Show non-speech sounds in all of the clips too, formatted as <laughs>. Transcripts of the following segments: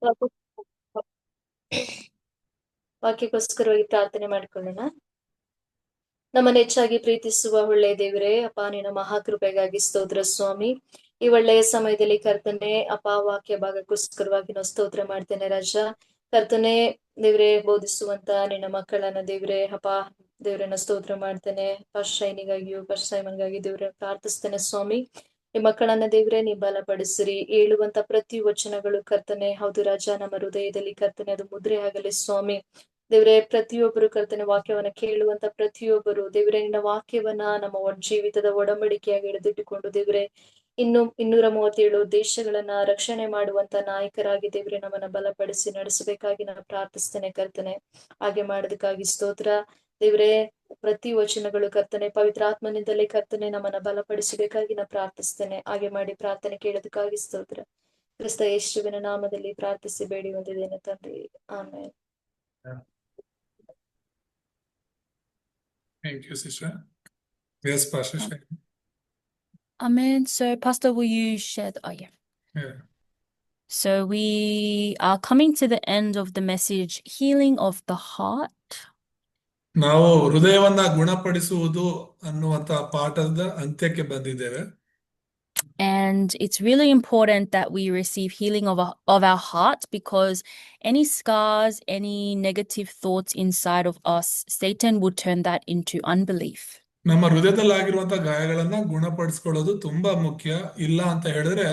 <coughs> ವಾಕ್ಯ- ವಾಕ್ಯಕ್ಕೋಸ್ಕರವಾಗಿ ಪ್ರಾರ್ಥನೆ ಮಾಡಿಕೊಳ್ಳೋಣ. ನಮ್ಮನ್ನ ಹೆಚ್ಚಾಗಿ ಪ್ರೀತಿಸುವ ಒಳ್ಳೆಯ ದೇವರೇ, ಅಪ್ಪ ನಿನ್ನ ಮಹಾಕೃಪೆಗಾಗಿ ಸ್ತೋತ್ರ ಸ್ವಾಮಿ. ಈ ಒಳ್ಳೆಯ ಸಮಯದಲ್ಲಿ ಕರ್ತನೆ ಅಪ ವಾಕ್ಯ ಭಾಗಕ್ಕೋಸ್ಕರವಾಗಿ ನಾವು ಸ್ತೋತ್ರ ಮಾಡ್ತೇನೆ ರಾಜ. ಕರ್ತನೆ, ದೇವರೇ, ಬೋಧಿಸುವಂತ ನಿನ್ನ ಮಕ್ಕಳನ್ನ ದೇವರೇ ಅಪ ದೇವ್ರನ್ನ ಸ್ತೋತ್ರ ಮಾಡ್ತೇನೆ. ಫಸ್ಟ್ ಶೈನಿಗಾಗಿಯೂ ಫಸ್ಟ್ ಸೈಮನ್ಗಾಗಿ ದೇವ್ರ, ಪ್ರಾರ್ಥಿಸ್ತೇನೆ ಸ್ವಾಮಿ. ಈ ಮಕ್ಕಳನ್ನ ದೇವರೇ, ನೀ ಬಲಪಡಿಸಿರಿ. ಹೇಳುವಂತ ಪ್ರತಿ ವಚನಗಳು ಕರ್ತನೆ, ಹೌದು ರಾಜ, ನಮ್ಮ ಹೃದಯದಲ್ಲಿ ಕರ್ತನೆ, ಅದು ಮುದ್ರೆ ಆಗಲಿ ಸ್ವಾಮಿ. ದೇವ್ರೆ, ಪ್ರತಿಯೊಬ್ಬರು ಕರ್ತನೆ, ವಾಕ್ಯವನ್ನ ಕೇಳುವಂತ ಪ್ರತಿಯೊಬ್ಬರು, ದೇವ್ರೆ, ನಿನ್ನ ವಾಕ್ಯವನ್ನ ನಮ್ಮ ಜೀವಿತದ ಒಡಂಬಡಿಕೆಯಾಗಿ ಹಿಡಿದಿಟ್ಟುಕೊಂಡು ದೇವರೇ ಇನ್ನು ಇನ್ನೂರ ಮೂವತ್ತೇಳು ದೇಶಗಳನ್ನ ರಕ್ಷಣೆ ಮಾಡುವಂತ ನಾಯಕರಾಗಿ ದೇವ್ರೆ ನಮ್ಮನ್ನ ಬಲಪಡಿಸಿ ನಡೆಸಬೇಕಾಗಿ ನಾನು ಪ್ರಾರ್ಥಿಸ್ತೇನೆ ಕರ್ತನೆ. ಹಾಗೆ ಮಾಡೋದಕ್ಕಾಗಿ ಸ್ತೋತ್ರ. ದೇವ್ರೆ ಪ್ರತಿ ವಚನಗಳು ಕರ್ತನೆ ಪವಿತ್ರಾತ್ಮನಿಂದಲೇ ಕರ್ತನೆ ನಮ್ಮನ್ನ ಬಲಪಡಿಸಬೇಕಾಗಿ ನಾ ಪ್ರಾರ್ಥಿಸ್ತೇನೆ. ಹಾಗೆ ಮಾಡಿ ಪ್ರಾರ್ಥನೆ ಕೇಳೋದಕ್ಕಾಗಿ ಸ್ತೋತ್ರ. ಕ್ರಿಸ್ತ ಯೇಸುವಿನ ನಾಮದಲ್ಲಿ ಪ್ರಾರ್ಥಿಸಿ ಬೇಡಿ ಹೊಂದಿದ್ದೇನೆ ತಂದೆ. ಆಮೇಲೆ Thank you, sister. Yes, Pastor. Amen. So, Pastor, will you share? The, oh, yeah. Yeah. So, we are coming to the end of the message Healing of the Heart. ನಾವು ಹೃದಯವನ್ನ ಗುಣಪಡಿಸುವುದು ಅನ್ನುವಂತ ಪಾಠದ ಅಂತ್ಯಕ್ಕೆ ಬಂದಿದ್ದೇವೆ And it's really important that we receive healing of our, of our heart because any scars, any negative thoughts inside of us, Satan will turn that into unbelief. ನಮ್ಮ ಹೃದಯದಲ್ಲಾಗಿರುವಂತ ಗಾಯಗಳನ್ನ ಗುಣಪಡಿಸ್ಕೊಳ್ಳೋದು ತುಂಬಾ ಮುಖ್ಯ ಇಲ್ಲ ಅಂತ ಹೇಳಿದ್ರೆ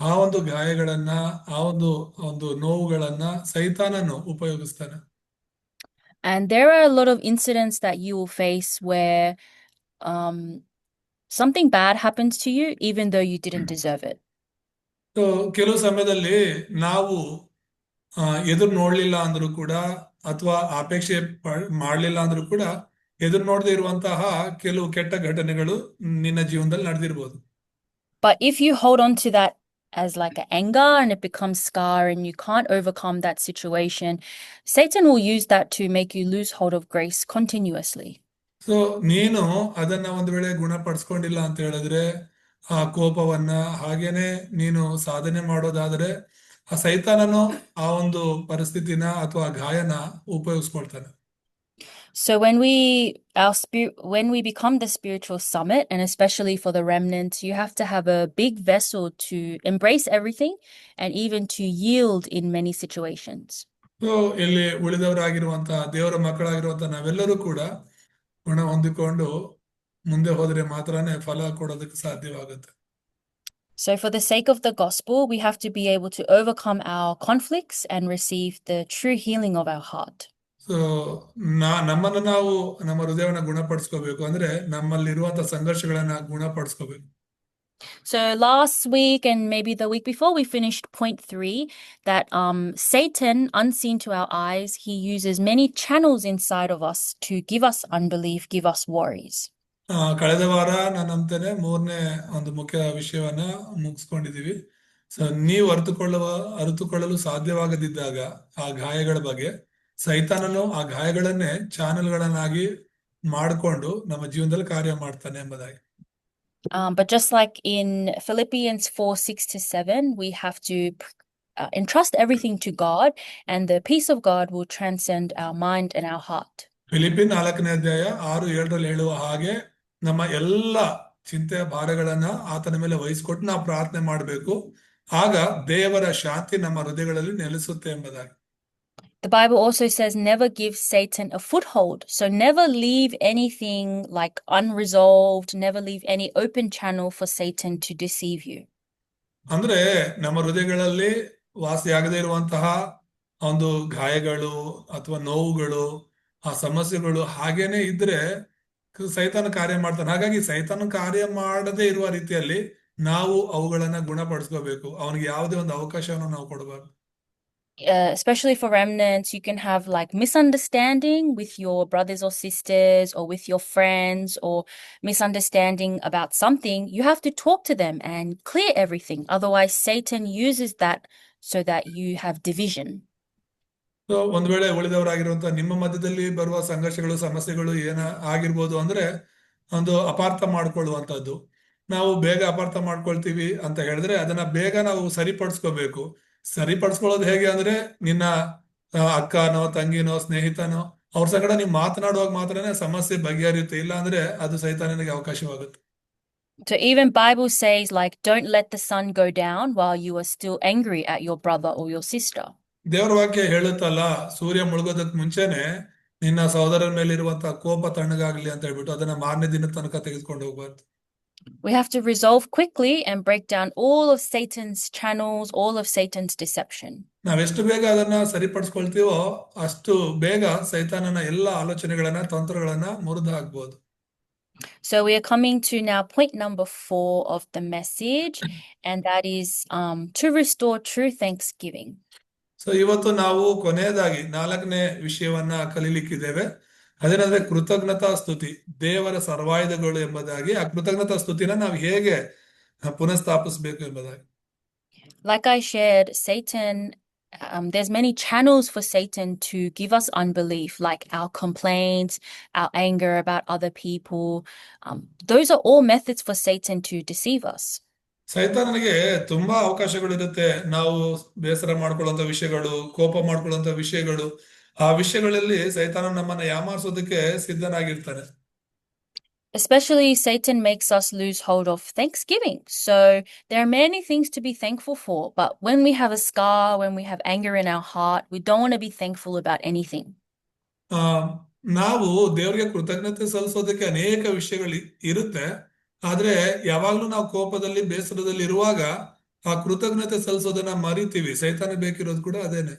ಆ ಒಂದು ಗಾಯಗಳನ್ನ ಆ ಒಂದು ಒಂದು ನೋವುಗಳನ್ನ ಸೈತಾನನು ಉಪಯೋಗಿಸ್ತಾನೆ And there are a lot of incidents that you will face where um, something bad happens to you, even though you didn't deserve it. So ಕೆಲವು ಸಮಯದಲ್ಲಿ ನಾವು ಎದುರು ನೋಡ್ಲಿಲ್ಲ ಅಂದ್ರೂ ಕೂಡ ಅಥವಾ ಅಪೇಕ್ಷೆ ಮಾಡ್ಲಿಲ್ಲ ಅಂದ್ರೂ ಕೂಡ ಎದುರು ನೋಡದೆ ಇರುವಂತಹ ಕೆಲವು ಕೆಟ್ಟ ಘಟನೆಗಳು ನಿನ್ನ ಜೀವನದಲ್ಲಿ ನಡೆದಿರಬಹುದು But if you hold on to that as like an anger and it becomes scar and you can't overcome that situation, Satan will use that to make you lose hold of grace continuously. So ನೀನು ಅದನ್ನ ಒಂದು ವೇಳೆ ಗುಣಪಡಿಸ್ಕೊಂಡಿಲ್ಲ ಅಂತ ಹೇಳಿದ್ರೆ ಆ ಕೋಪವನ್ನ ಹಾಗೇನೆ ನೀನು ಸಾಧನೆ ಮಾಡೋದಾದ್ರೆ ಆ ಸೈತಾನನು ಆ ಒಂದು ಪರಿಸ್ಥಿತಿನ ಅಥವಾ ಗಾಯನ ಉಪಯೋಗಿಸ್ಕೊಳ್ತಾನೆ So when we our spirit when we become the spiritual summit, and especially for the remnant, you have to have a big vessel to embrace everything and even to yield in many situations. So ಇಲ್ಲಿ ಉಳಿದವರಾಗಿರುವಂತಹ ದೇವರ ಮಕ್ಕಳಾಗಿರುವಂತಹ ನಾವೆಲ್ಲರೂ ಕೂಡ ಗುಣ ಹೊಂದಿಕೊಂಡು ಮುಂದೆ ಹೋದ್ರೆ ಮಾತ್ರನೇ ಫಲ ಕೊಡೋದಕ್ಕೆ ಸಾಧ್ಯವಾಗುತ್ತೆ So for the sake of the gospel, we have to be able to overcome our conflicts and receive the true healing of our heart. So ನಾ ನಮ್ಮನ್ನು ನಾವು ನಮ್ಮ ಹೃದಯವನ್ನ ಗುಣಪಡಿಸ್ಕೋಬೇಕು ಅಂದ್ರೆ ನಮ್ಮಲ್ಲಿರುವಂತ ಸಂಘರ್ಷಗಳನ್ನ ಗುಣಪಡಿಸ್ಕೋಬೇಕು So last week and maybe the week before, we finished point three that um, Satan, unseen to our eyes, he uses many channels inside of us to give us unbelief, give us worries. ಕಳೆದ ವಾರ ನಾನಂತಾನೆ ಮೂರನೇ ಒಂದು ಮುಖ್ಯ ವಿಷಯವನ್ನ ಮುಗಿಸ್ಕೊಂಡಿದೀವಿ so ನೀವು ಅರಿತುಕೊಳ್ಳುವ ಅರಿತುಕೊಳ್ಳಲು ಸಾಧ್ಯವಾಗದಿದ್ದಾಗ ಆ ಗಾಯಗಳ ಬಗ್ಗೆ ಸೈತಾನನು ಆ ಗಾಯಗಳನ್ನೇ ಚಾನೆಲ್ಗಳನ್ನಾಗಿ ಮಾಡಿಕೊಂಡು ನಮ್ಮ ಜೀವನದಲ್ಲಿ ಕಾರ್ಯ ಮಾಡ್ತಾನೆ ಎಂಬುದಾಗಿ. Um, but just like in Philippians 4 6 to 7, we have to uh, entrust everything to God, and the peace of God will transcend our mind and our heart. ಫಿಲಿಪಿನ್ ನಾಲ್ಕನೇ ಅಧ್ಯಾಯ ಆರು ಏಳರಲ್ಲಿ ಹೇಳುವ ಹಾಗೆ ನಮ್ಮ ಎಲ್ಲ ಚಿಂತೆಯ ಭಾರಗಳನ್ನ ಆತನ ಮೇಲೆ ವಹಿಸ್ಕೊಟ್ಟು ನಾವು ಪ್ರಾರ್ಥನೆ ಮಾಡಬೇಕು. ಆಗ ದೇವರ ಶಾಂತಿ ನಮ್ಮ ಹೃದಯಗಳಲ್ಲಿ ನೆಲೆಸುತ್ತೆ ಎಂಬುದಾಗಿ. The Bible also says never give Satan a foothold. So never leave anything like unresolved, never leave any open channel for Satan to deceive you. ಅಂದ್ರೆ ನಮ್ಮ ಹೃದಯಗಳಲ್ಲಿ ವಾಸಿಯಾಗದೇ ಇರುವಂತಹ ಒಂದು ಗಾಯಗಳು ಅಥವಾ ನೋವುಗಳು ಆ ಸಮಸ್ಯೆಗಳು ಹಾಗೇನೆ ಇದ್ರೆ ಸೈತನ ಕಾರ್ಯ ಮಾಡ್ತಾನೆ ಹಾಗಾಗಿ ಸೈತಾನ ಕಾರ್ಯ ಮಾಡದೇ ಇರುವ ರೀತಿಯಲ್ಲಿ ನಾವು ಅವುಗಳನ್ನ ಗುಣಪಡಿಸ್ಕೋಬೇಕು ಅವನಿಗೆ ಯಾವುದೇ ಒಂದು ಅವಕಾಶವನ್ನು ನಾವು ಕೊಡಬಾರ್ದು Uh, especially for remnants, you can have like misunderstanding with your brothers or sisters or with your friends or misunderstanding about something. You have to talk to them and clear everything. Otherwise, Satan uses that so that you have division. So ಒಂದ್ ವೇಳೆ ಉಳಿದವರಾಗಿರುವಂತಹ ನಿಮ್ಮ ಮಧ್ಯದಲ್ಲಿ ಬರುವ ಸಂಘರ್ಷಗಳು ಸಮಸ್ಯೆಗಳು ಏನ ಆಗಿರ್ಬೋದು ಅಂದ್ರೆ ಒಂದು ಅಪಾರ್ಥ ಮಾಡ್ಕೊಳ್ಳುವಂತದ್ದು ನಾವು ಬೇಗ ಅಪಾರ್ಥ ಮಾಡ್ಕೊಳ್ತೀವಿ ಅಂತ ಹೇಳಿದ್ರೆ ಅದನ್ನ ಬೇಗ ನಾವು ಸರಿಪಡಿಸ್ಕೋಬೇಕು ಸರಿಪಡಿಸ್ಕೊಳ್ಳೋದು ಹೇಗೆ ಅಂದ್ರೆ ನಿನ್ನ ಅಕ್ಕನೋ ತಂಗಿನೋ ಸ್ನೇಹಿತನೋ ಅವ್ರ ಸಂಗಡ ನೀವು ಮಾತನಾಡುವಾಗ ಮಾತ್ರನೇ ಸಮಸ್ಯೆ ಬಗೆಹರಿಯುತ್ತೆ. ಇಲ್ಲ ಅಂದ್ರೆ ಅದು ಸೈತಾನನಿಗೆ ಅವಕಾಶವಾಗುತ್ತೆ. So even Bible says like don't let the sun go down while you are still angry at your brother or your sister. ದೇವರ ವಾಕ್ಯ ಹೇಳುತ್ತಲ್ಲ ಸೂರ್ಯ ಮುಳುಗೋದಕ್ ಮುಂಚೆನೆ ನಿನ್ನ ಸಹೋದರನ ಮೇಲೆ ಇರುವಂತಹ ಕೋಪ ತಣ್ಣಗಾಗ್ಲಿ ಅಂತ ಹೇಳ್ಬಿಟ್ಟು ಅದನ್ನ ಮಾರನೇ ದಿನ ತನಕ ತೆಗೆದುಕೊಂಡು ಹೋಗ್ಬಾರ್ದು. We have to resolve quickly and break down all of Satan's channels, all of Satan's deception. ನಾವೆಷ್ಟು ಬೇಗ ಅದನ್ನ ಸರಿಪಡಿಸ್ಕೊಳ್ತೀವೋ ಅಷ್ಟು ಬೇಗ ಸೈತಾನನ ಎಲ್ಲ ಆಲೋಚನೆಗಳನ್ನ ತಂತ್ರಗಳನ್ನ ಮುರಿದು ಹಾಕ್ಬೋದು So we are coming to now point number four of the message, and that is um, to restore true thanksgiving. So ಇವತ್ತು ನಾವು ಕೊನೆಯದಾಗಿ ನಾಲ್ಕನೇ ವಿಷಯವನ್ನ ಕಲೀಲಿಕ್ಕಿದ್ದೇವೆ ಅದೇನಂದ್ರೆ ಕೃತಜ್ಞತಾ ಸ್ತುತಿ ದೇವರ ಸರ್ವಾಯುಧಗಳು ಎಂಬುದಾಗಿ ಆ ಕೃತಜ್ಞತಾ ಸ್ತುತಿನ ನಾವು ಹೇಗೆ ಪುನಃಸ್ಥಾಪಿಸಬೇಕು ಎಂಬುದಾಗಿ Like I shared, Satan, um, there's many channels for Satan to give us unbelief, like our complaints, our anger about other people. Um, those are all methods for Satan to deceive us. ಸೈತಾನನಿಗೆ ತುಂಬಾ ಅವಕಾಶಗಳಿರುತ್ತೆ ನಾವು ಬೇಸರ ಮಾಡ್ಕೊಳ್ಳುವಂತ ವಿಷಯಗಳು ಕೋಪ ಮಾಡ್ಕೊಳ್ಳುವಂತ ವಿಷಯಗಳು ಆ ವಿಷಯಗಳಲ್ಲಿ ಸೈತಾನ ನಮ್ಮನ್ನ ಯಾಮಾರಿಸೋದಕ್ಕೆ ಸಿದ್ಧನಾಗಿರ್ತಾನೆ Especially, Satan makes us lose hold of Thanksgiving. So, there are many things to be thankful for, but when we have a scar, when we have anger in our heart, we don't want to be thankful about anything. ನಾವು ದೇವರಿಗೆ ಕೃತಜ್ಞತೆ ಸಲ್ಲಿಸೋದಕ್ಕೆ ಅನೇಕ ವಿಷಯಗಳು ಇರುತ್ತೆ ಆದ್ರೆ ಯಾವಾಗ್ಲೂ ನಾವು ಕೋಪದಲ್ಲಿ ಬೇಸರದಲ್ಲಿ ಇರುವಾಗ ಆ ಕೃತಜ್ಞತೆ ಸಲ್ಲಿಸೋದನ್ನ ಮರಿತೀವಿ ಸೈತಾನ ಬೇಕಿರೋದು ಕೂಡ ಅದೇನೆ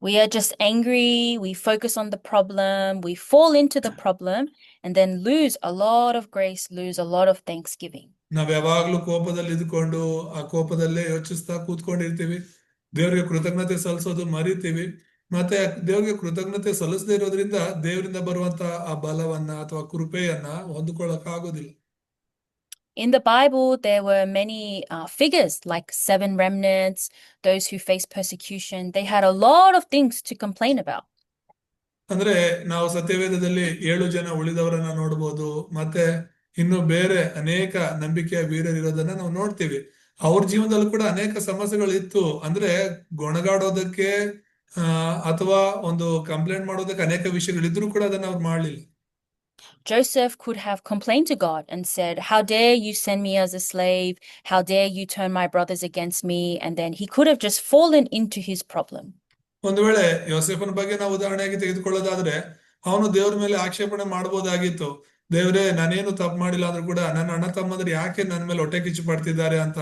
We are just angry, we focus on the problem, we fall into the problem, and then lose a lot of grace, lose a lot of thanksgiving. ನಾವ್ ಯಾವಾಗ್ಲೂ ಕೋಪದಲ್ಲಿ ಇದ್ಕೊಂಡು ಆ ಕೋಪದಲ್ಲೇ ಯೋಚಿಸ್ತಾ ಕೂತ್ಕೊಂಡಿರ್ತೀವಿ ದೇವರಿಗೆ ಕೃತಜ್ಞತೆ ಸಲ್ಲಿಸೋದು ಮರಿತೀವಿ ಮತ್ತೆ ದೇವರಿಗೆ ಕೃತಜ್ಞತೆ ಸಲ್ಲಿಸದೇ ಇರೋದ್ರಿಂದ ದೇವರಿಂದ ಬರುವಂತ ಆ ಬಲವನ್ನ ಅಥವಾ ಕೃಪೆಯನ್ನ ಹೊಂದ್ಕೊಳ್ಳಕ್ ಆಗೋದಿಲ್ಲ In the Bible, there were many uh, figures like seven remnants, those who faced persecution. They had a lot of things to complain about. ಅಂದ್ರೆ ನಾವು ಸತ್ಯವೇದದಲ್ಲಿ ಏಳು ಜನ ಉಳಿದವರನ್ನ ನೋಡಬಹುದು ಮತ್ತೆ ಇನ್ನು ಬೇರೆ ಅನೇಕ ನಂಬಿಕೆಯ ವೀರರಿರೋದನ್ನ ನಾವು ನೋಡ್ತೀವಿ ಅವ್ರ ಜೀವನದಲ್ಲೂ ಕೂಡ ಅನೇಕ ಸಮಸ್ಯೆಗಳು ಇತ್ತು ಅಂದ್ರೆ ಗೊಣಗಾಡೋದಕ್ಕೆ ಅಥವಾ ಒಂದು ಕಂಪ್ಲೇಂಟ್ ಮಾಡೋದಕ್ಕೆ ಅನೇಕ ವಿಷಯಗಳಿದ್ರು ಕೂಡ ಅದನ್ನ ಅವ್ರು ಮಾಡ್ಲಿಲ್ಲ Joseph could have complained to God and said, How dare you send me as a slave? How dare you turn my brothers against me? And then he could have just fallen into his problem. ಒಂದು ವೇಳೆ ಯೋಸೇಫನ ಬಗ್ಗೆ ನಾವು ಉದಾಹರಣೆಯಾಗಿ ತೆಗೆದುಕೊಳ್ಳೋದಾದ್ರೆ ಅವನು ದೇವ್ರ ಮೇಲೆ ಆಕ್ಷೇಪಣೆ ಮಾಡ್ಬೋದಾಗಿತ್ತು ದೇವ್ರೇ ನಾನೇನು ತಪ್ಪು ಮಾಡಿಲ್ಲ ಅಂದ್ರೂ ಕೂಡ ನನ್ನ ಅಣ್ಣ ತಮ್ಮಂದ್ರೆ ಯಾಕೆ ನನ್ನ ಮೇಲೆ ಹೊಟ್ಟೆ ಕಿಚ್ಚು ಪಡ್ತಿದ್ದಾರೆ ಅಂತ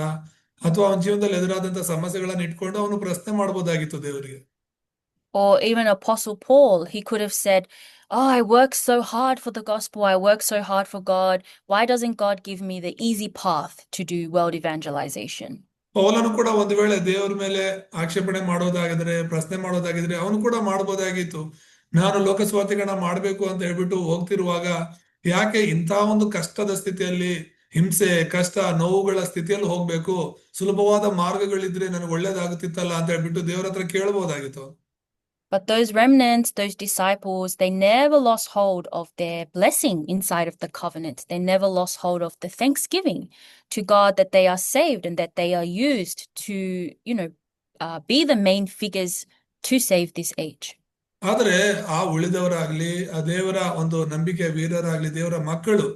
ಅಥವಾ ಅವನ ಜೀವನದಲ್ಲಿ ಎದುರಾದಂತ ಸಮಸ್ಯೆಗಳನ್ನ ಇಟ್ಕೊಂಡು ಅವನು ಪ್ರಶ್ನೆ ಮಾಡ್ಬೋದಾಗಿತ್ತು ದೇವರಿಗೆ Or even Apostle Paul, he could have said, Oh, I work so hard for the gospel. I work so hard for God. Why doesn't God give me the easy path to do world evangelization? ಪೌಲನು ಕೂಡ ಒಂದು ವೇಳೆ ದೇವರ ಮೇಲೆ ಆಕ್ಷೇಪಣೆ ಮಾಡೋದಾಗಿದ್ರೆ ಪ್ರಶ್ನೆ ಮಾಡೋದಾಗಿದ್ರೆ ಅವನು ಕೂಡ ಮಾಡ್ಬೋದಾಗಿತ್ತು ನಾನು ಲೋಕಸ್ವಾತಿಗಳನ್ನ ಮಾಡ್ಬೇಕು ಅಂತ ಹೇಳ್ಬಿಟ್ಟು ಹೋಗ್ತಿರುವಾಗ ಯಾಕೆ ಇಂಥ ಒಂದು ಕಷ್ಟದ ಸ್ಥಿತಿಯಲ್ಲಿ ಹಿಂಸೆ ಕಷ್ಟ ನೋವುಗಳ ಸ್ಥಿತಿಯಲ್ಲಿ ಹೋಗ್ಬೇಕು ಸುಲಭವಾದ ಮಾರ್ಗಗಳಿದ್ರೆ ನನಗೆ ಒಳ್ಳೇದಾಗುತ್ತಿತ್ತಲ್ಲ ಅಂತ ಹೇಳ್ಬಿಟ್ಟು ದೇವರ ಹತ್ರ ಕೇಳ್ಬೋದಾಗಿತ್ತು But those remnants, those disciples, they never lost hold of their blessing inside of the covenant. They never lost hold of the thanksgiving to God that they are saved and that they are used to, you know, uh, be the main figures to save this age. ಆದ್ರೆ ಆ ಉಳಿದವರಾಗ್ಲಿ ಆ ದೇವರ ಒಂದು ನಂಬಿಕೆ ವೀರರಾಗ್ಲಿ ದೇವರ ಮಕ್ಕಳು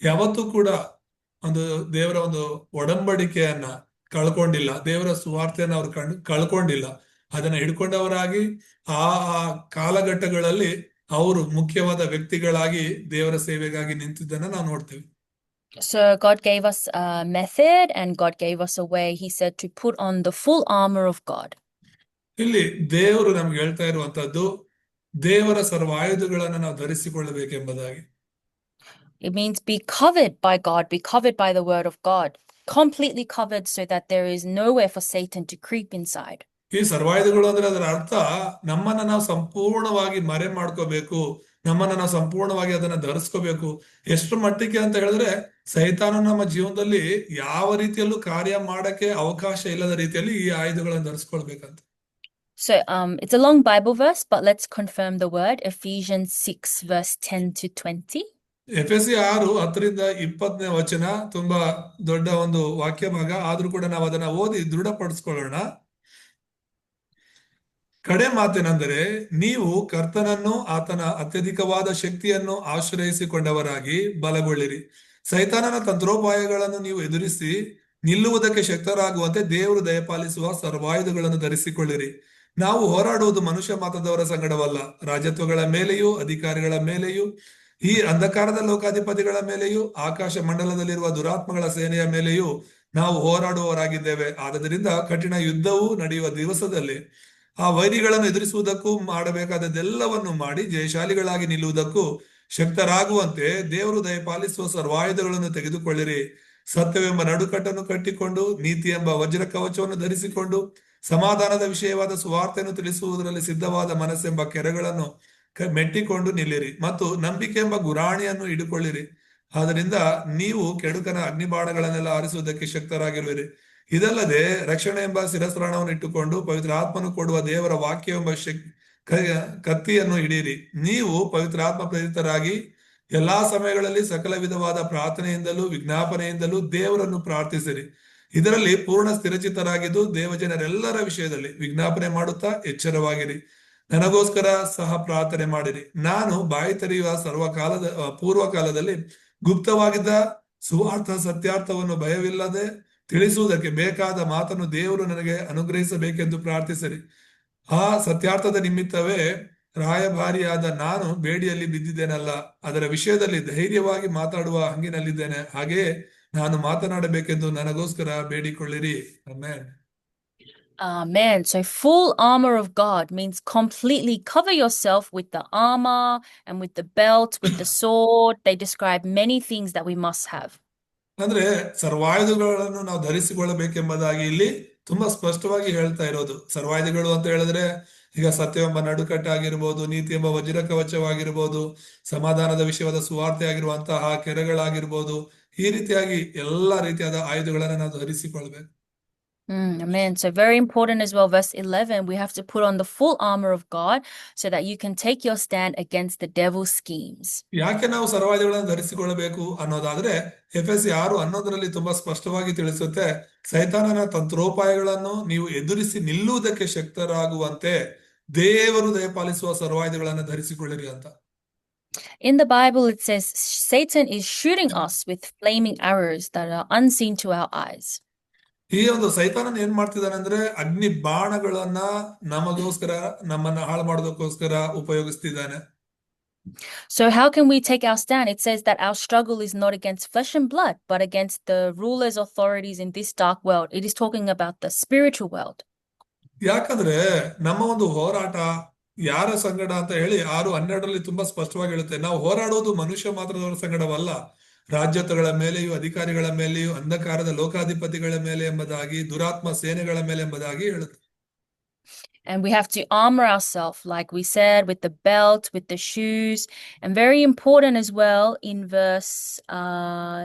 ಯಾವತ್ತೂ ಕೂಡ ಒಂದು ದೇವರ ಒಂದು ಒಡಂಬಡಿಕೆಯನ್ನ ಕಳ್ಕೊಂಡಿಲ್ಲ ದೇವರ ಸುವಾರ್ತೆಯನ್ನ ಅವ್ರು ಕಂಡು ಕಳ್ಕೊಂಡಿಲ್ಲ ಅದನ್ನ ಹಿಡ್ಕೊಂಡವರಾಗಿ ಆ ಆ ಕಾಲಘಟ್ಟಗಳಲ್ಲಿ ಅವರು ಮುಖ್ಯವಾದ ವ್ಯಕ್ತಿಗಳಾಗಿ ದೇವರ ಸೇವೆಗಾಗಿ ನಿಂತಿದ್ದನ್ನ ನಾವು ನೋಡ್ತೇವೆ So God gave us a method and God gave us a way. He said to put on the full armor of God. ಇಲ್ಲಿ ದೇವರು ನಮ್ಗೆ ಹೇಳ್ತಾ ಇರುವಂತದ್ದು ದೇವರ ಸರ್ವಾಯುಧಗಳನ್ನ ನಾವು ಧರಿಸಿಕೊಳ್ಳಬೇಕೆಂಬುದಾಗಿ It means be covered by God, be covered by the word of God, completely covered so that there is nowhere for Satan to creep inside. ಈ ಸರ್ವಾಯುಧಗಳು ಅಂದ್ರೆ ಅದರ ಅರ್ಥ ನಮ್ಮನ್ನ ನಾವು ಸಂಪೂರ್ಣವಾಗಿ ಮರೆ ಮಾಡ್ಕೋಬೇಕು ನಮ್ಮನ್ನ ನಾವು ಸಂಪೂರ್ಣವಾಗಿ ಅದನ್ನ ಧರಿಸ್ಕೋಬೇಕು. ಎಷ್ಟು ಮಟ್ಟಿಗೆ ಅಂತ ಹೇಳಿದ್ರೆ ಸೈತಾನ ನಮ್ಮ ಜೀವನದಲ್ಲಿ ಯಾವ ರೀತಿಯಲ್ಲೂ ಕಾರ್ಯ ಮಾಡಕ್ಕೆ ಅವಕಾಶ ಇಲ್ಲದ ರೀತಿಯಲ್ಲಿ ಈ ಆಯುಧಗಳನ್ನು ಧರಿಸ್ಕೊಳ್ಬೇಕಂತ. So um, it's a long Bible verse, but let's confirm the word Ephesians 6, verse 10 to 20. Ephesians ಆರು ಹತ್ತರಿಂದ ಇಪ್ಪತ್ತನೇ ವಚನ ತುಂಬಾ ದೊಡ್ಡ ಒಂದು ವಾಕ್ಯ ಭಾಗ ಆದ್ರೂ ಕೂಡ ನಾವು ಅದನ್ನ ಓದಿ ದೃಢಪಡಿಸ್ಕೊಳ್ಳೋಣ. ಕಡೆ ಮಾತೇನೆಂದರೆ ನೀವು ಕರ್ತನನ್ನು, ಆತನ ಅತ್ಯಧಿಕವಾದ ಶಕ್ತಿಯನ್ನು ಆಶ್ರಯಿಸಿಕೊಂಡವರಾಗಿ ಬಲಗೊಳ್ಳಿರಿ. ಸೈತಾನನ ತಂತ್ರೋಪಾಯಗಳನ್ನು ನೀವು ಎದುರಿಸಿ ನಿಲ್ಲುವುದಕ್ಕೆ ಶಕ್ತರಾಗುವಂತೆ ದೇವರು ದಯಪಾಲಿಸುವ ಸರ್ವಾಯುಧಗಳನ್ನು ಧರಿಸಿಕೊಳ್ಳಿರಿ. ನಾವು ಹೋರಾಡುವುದು ಮನುಷ್ಯ ಮಾತದವರ ಸಂಗಡವಲ್ಲ. ರಾಜತ್ವಗಳ ಮೇಲೆಯೂ, ಅಧಿಕಾರಿಗಳ ಮೇಲೆಯೂ, ಈ ಅಂಧಕಾರದ ಲೋಕಾಧಿಪತಿಗಳ ಮೇಲೆಯೂ, ಆಕಾಶ ಮಂಡಲದಲ್ಲಿರುವ ದುರಾತ್ಮಗಳ ಸೇನೆಯ ಮೇಲೆಯೂ ನಾವು ಹೋರಾಡುವವರಾಗಿದ್ದೇವೆ. ಆದ್ದರಿಂದ ಕಠಿಣ ಯುದ್ಧವು ನಡೆಯುವ ದಿವಸದಲ್ಲಿ ಆ ವೈರಿಗಳನ್ನು ಎದುರಿಸುವುದಕ್ಕೂ ಮಾಡಬೇಕಾದದ್ದೆಲ್ಲವನ್ನು ಮಾಡಿ ಜಯಶಾಲಿಗಳಾಗಿ ನಿಲ್ಲುವುದಕ್ಕೂ ಶಕ್ತರಾಗುವಂತೆ ದೇವರು ದಯಪಾಲಿಸುವ ಸರ್ವಾಯುಧಗಳನ್ನು ತೆಗೆದುಕೊಳ್ಳಿರಿ. ಸತ್ಯವೆಂಬ ನಡುಕಟ್ಟನ್ನು ಕಟ್ಟಿಕೊಂಡು ನೀತಿ ಎಂಬ ವಜ್ರ ಕವಚವನ್ನು ಧರಿಸಿಕೊಂಡು, ಸಮಾಧಾನದ ವಿಷಯವಾದ ಸುವಾರ್ತೆಯನ್ನು ತಿಳಿಸುವುದರಲ್ಲಿ ಸಿದ್ಧವಾದ ಮನಸ್ಸೆಂಬ ಕೆರೆಗಳನ್ನು ಮೆಟ್ಟಿಕೊಂಡು ನಿಲ್ಲಿರಿ ಮತ್ತು ನಂಬಿಕೆ ಎಂಬ ಗುರಾಣಿಯನ್ನು ಹಿಡಿಕೊಳ್ಳಿರಿ. ಆದ್ದರಿಂದ ನೀವು ಕೆಡುಕನ ಅಗ್ನಿಬಾಣಗಳನ್ನೆಲ್ಲ ಆರಿಸುವುದಕ್ಕೆ ಶಕ್ತರಾಗಿರುವಿರಿ. ಇದಲ್ಲದೆ ರಕ್ಷಣೆ ಎಂಬ ಶಿರಸ್ತ್ರಾಣವನ್ನು ಇಟ್ಟುಕೊಂಡು ಪವಿತ್ರ ಆತ್ಮನು ಕೊಡುವ ದೇವರ ವಾಕ್ಯ ಎಂಬ ಕತ್ತಿಯನ್ನು ಹಿಡಿಯಿರಿ ನೀವು ಪವಿತ್ರ ಆತ್ಮ ಪ್ರೇರಿತರಾಗಿ ಎಲ್ಲಾ ಸಮಯಗಳಲ್ಲಿ ಸಕಲ ವಿಧವಾದ ಪ್ರಾರ್ಥನೆಯಿಂದಲೂ ವಿಜ್ಞಾಪನೆಯಿಂದಲೂ ದೇವರನ್ನು ಪ್ರಾರ್ಥಿಸಿರಿ. ಇದರಲ್ಲಿ ಪೂರ್ಣ ಸ್ಥಿರಚಿತರಾಗಿದ್ದು ದೇವಜನರೆಲ್ಲರ ವಿಷಯದಲ್ಲಿ ವಿಜ್ಞಾಪನೆ ಮಾಡುತ್ತಾ ಎಚ್ಚರವಾಗಿರಿ. ನನಗೋಸ್ಕರ ಸಹ ಪ್ರಾರ್ಥನೆ ಮಾಡಿರಿ. ನಾನು ಬಾಯಿ ತೆರೆಯುವ ಸರ್ವಕಾಲದ ಪೂರ್ವಕಾಲದಲ್ಲಿ ಪೂರ್ವ ಕಾಲದಲ್ಲಿ ಗುಪ್ತವಾಗಿದ್ದ ಸುವಾರ್ಥ ಸತ್ಯಾರ್ಥವನ್ನು ಭಯವಿಲ್ಲದೆ ತಿಳಿಸುವುದಕ್ಕೆ ಬೇಕಾದ ಮಾತನ್ನು ದೇವರು ನನಗೆ ಅನುಗ್ರಹಿಸಬೇಕೆಂದು ಪ್ರಾರ್ಥಿಸಿರಿ ಆ ಸತ್ಯಾರ್ಥದ ನಿಮಿತ್ತವೇ ರಾಯಭಾರಿಯಾದ ನಾನು ಬೇಡಿಯಲ್ಲಿ ಬಿದ್ದಿದ್ದೇನಲ್ಲ ಅದರ ವಿಷಯದಲ್ಲಿ ಧೈರ್ಯವಾಗಿ ಮಾತಾಡುವ ಹಂಗಿನಲ್ಲಿದ್ದೇನೆ ಹಾಗೆಯೇ ನಾನು ಮಾತನಾಡಬೇಕೆಂದು ನನಗೋಸ್ಕರ ಬೇಡಿಕೊಳ್ಳಿರಿ amen Amen. So, full armor of God means completely cover yourself with the armor and with the belt, with the sword. They describe many things that we must have. ಅಂದ್ರೆ ಸರ್ವಾಯುಧಗಳನ್ನು ನಾವು ಧರಿಸಿಕೊಳ್ಳಬೇಕೆಂಬುದಾಗಿ ಇಲ್ಲಿ ತುಂಬಾ ಸ್ಪಷ್ಟವಾಗಿ ಹೇಳ್ತಾ ಇರೋದು. ಸರ್ವಾಯುಧಗಳು ಅಂತ ಹೇಳಿದ್ರೆ ಈಗ ಸತ್ಯವೆಂಬ ನಡುಕಟ್ಟಾಗಿರ್ಬೋದು, ನೀತಿ ಎಂಬ ವಜ್ರ ಕವಚವಾಗಿರ್ಬೋದು ಸಮಾಧಾನದ ವಿಷಯವಾದ ಸುವಾರ್ತೆ ಆಗಿರುವಂತಹ ಕೆರೆಗಳಾಗಿರ್ಬೋದು, ಈ ರೀತಿಯಾಗಿ ಎಲ್ಲಾ ರೀತಿಯಾದ ಆಯುಧಗಳನ್ನು ನಾವು ಧರಿಸಿಕೊಳ್ಬೇಕು. Mm, amen. So, very important as well. Verse 11, we have to put on the full armor of God so that you can take your stand against the devil's schemes. ಯಾಕೆ ನಾವು ಸರ್ವಾಯುಧಗಳನ್ನು ಧರಿಸಿಕೊಳ್ಳಬೇಕು ಅನ್ನೋದಾದ್ರೆ ಎಫ್ ಎಸ್ ಆರು ಹನ್ನೊಂದರಲ್ಲಿ ತುಂಬಾ ಸ್ಪಷ್ಟವಾಗಿ ತಿಳಿಸುತ್ತೆ ಸೈತಾನನ ತಂತ್ರೋಪಾಯಗಳನ್ನು ನೀವು ಎದುರಿಸಿ ನಿಲ್ಲುವುದಕ್ಕೆ ಶಕ್ತರಾಗುವಂತೆ ದೇವರು ದಯಪಾಲಿಸುವ ಸರ್ವಾಯುಧಗಳನ್ನು ಧರಿಸಿಕೊಳ್ಳಿರಿ ಅಂತ In the Bible, it says Satan is shooting us with flaming arrows that are unseen to our eyes. ಈ ಒಂದು ಸೈತಾನನ್ ಏನ್ ಮಾಡ್ತಿದ್ದಾನೆ ಅಂದ್ರೆ ಅಗ್ನಿ ಬಾಣಗಳನ್ನ ನಮಗೋಸ್ಕರ ನಮ್ಮನ್ನ ಹಾಳು ಮಾಡೋದಕ್ಕೋಸ್ಕರ ಉಪಯೋಗಿಸ್ತಿದ್ದಾನೆ So, how can we take our stand? It says that our struggle is not against flesh and blood, but against the rulers, authorities in this dark world. It is talking about the spiritual world. ಯಾಕಂದ್ರೆ ನಮ್ಮ ಒಂದು ಹೋರಾಟ ಯಾರ ಸಂಗಡ ಅಂತ ಹೇಳಿ ಆರು ಹನ್ನೆರಡರಲ್ಲಿ ತುಂಬಾ ಸ್ಪಷ್ಟವಾಗಿ ಹೇಳುತ್ತೆ ನಾವು ಹೋರಾಡೋದು ಮನುಷ್ಯ ಮಾತ್ರದವರ ಸಂಗಡವಲ್ಲ ರಾಜ್ಯತ್ವಗಳ ಮೇಲೆಯೂ ಅಧಿಕಾರಿಗಳ ಮೇಲೆಯೂ ಅಂಧಕಾರದ ಲೋಕಾಧಿಪತಿಗಳ ಮೇಲೆ ಎಂಬುದಾಗಿ ದುರಾತ್ಮ ಸೇನೆಗಳ ಮೇಲೆ ಎಂಬುದಾಗಿ ಹೇಳುತ್ತೆ And we have to armor ourselves, like we said, with the belt, with the shoes. And very important as well in verse, uh,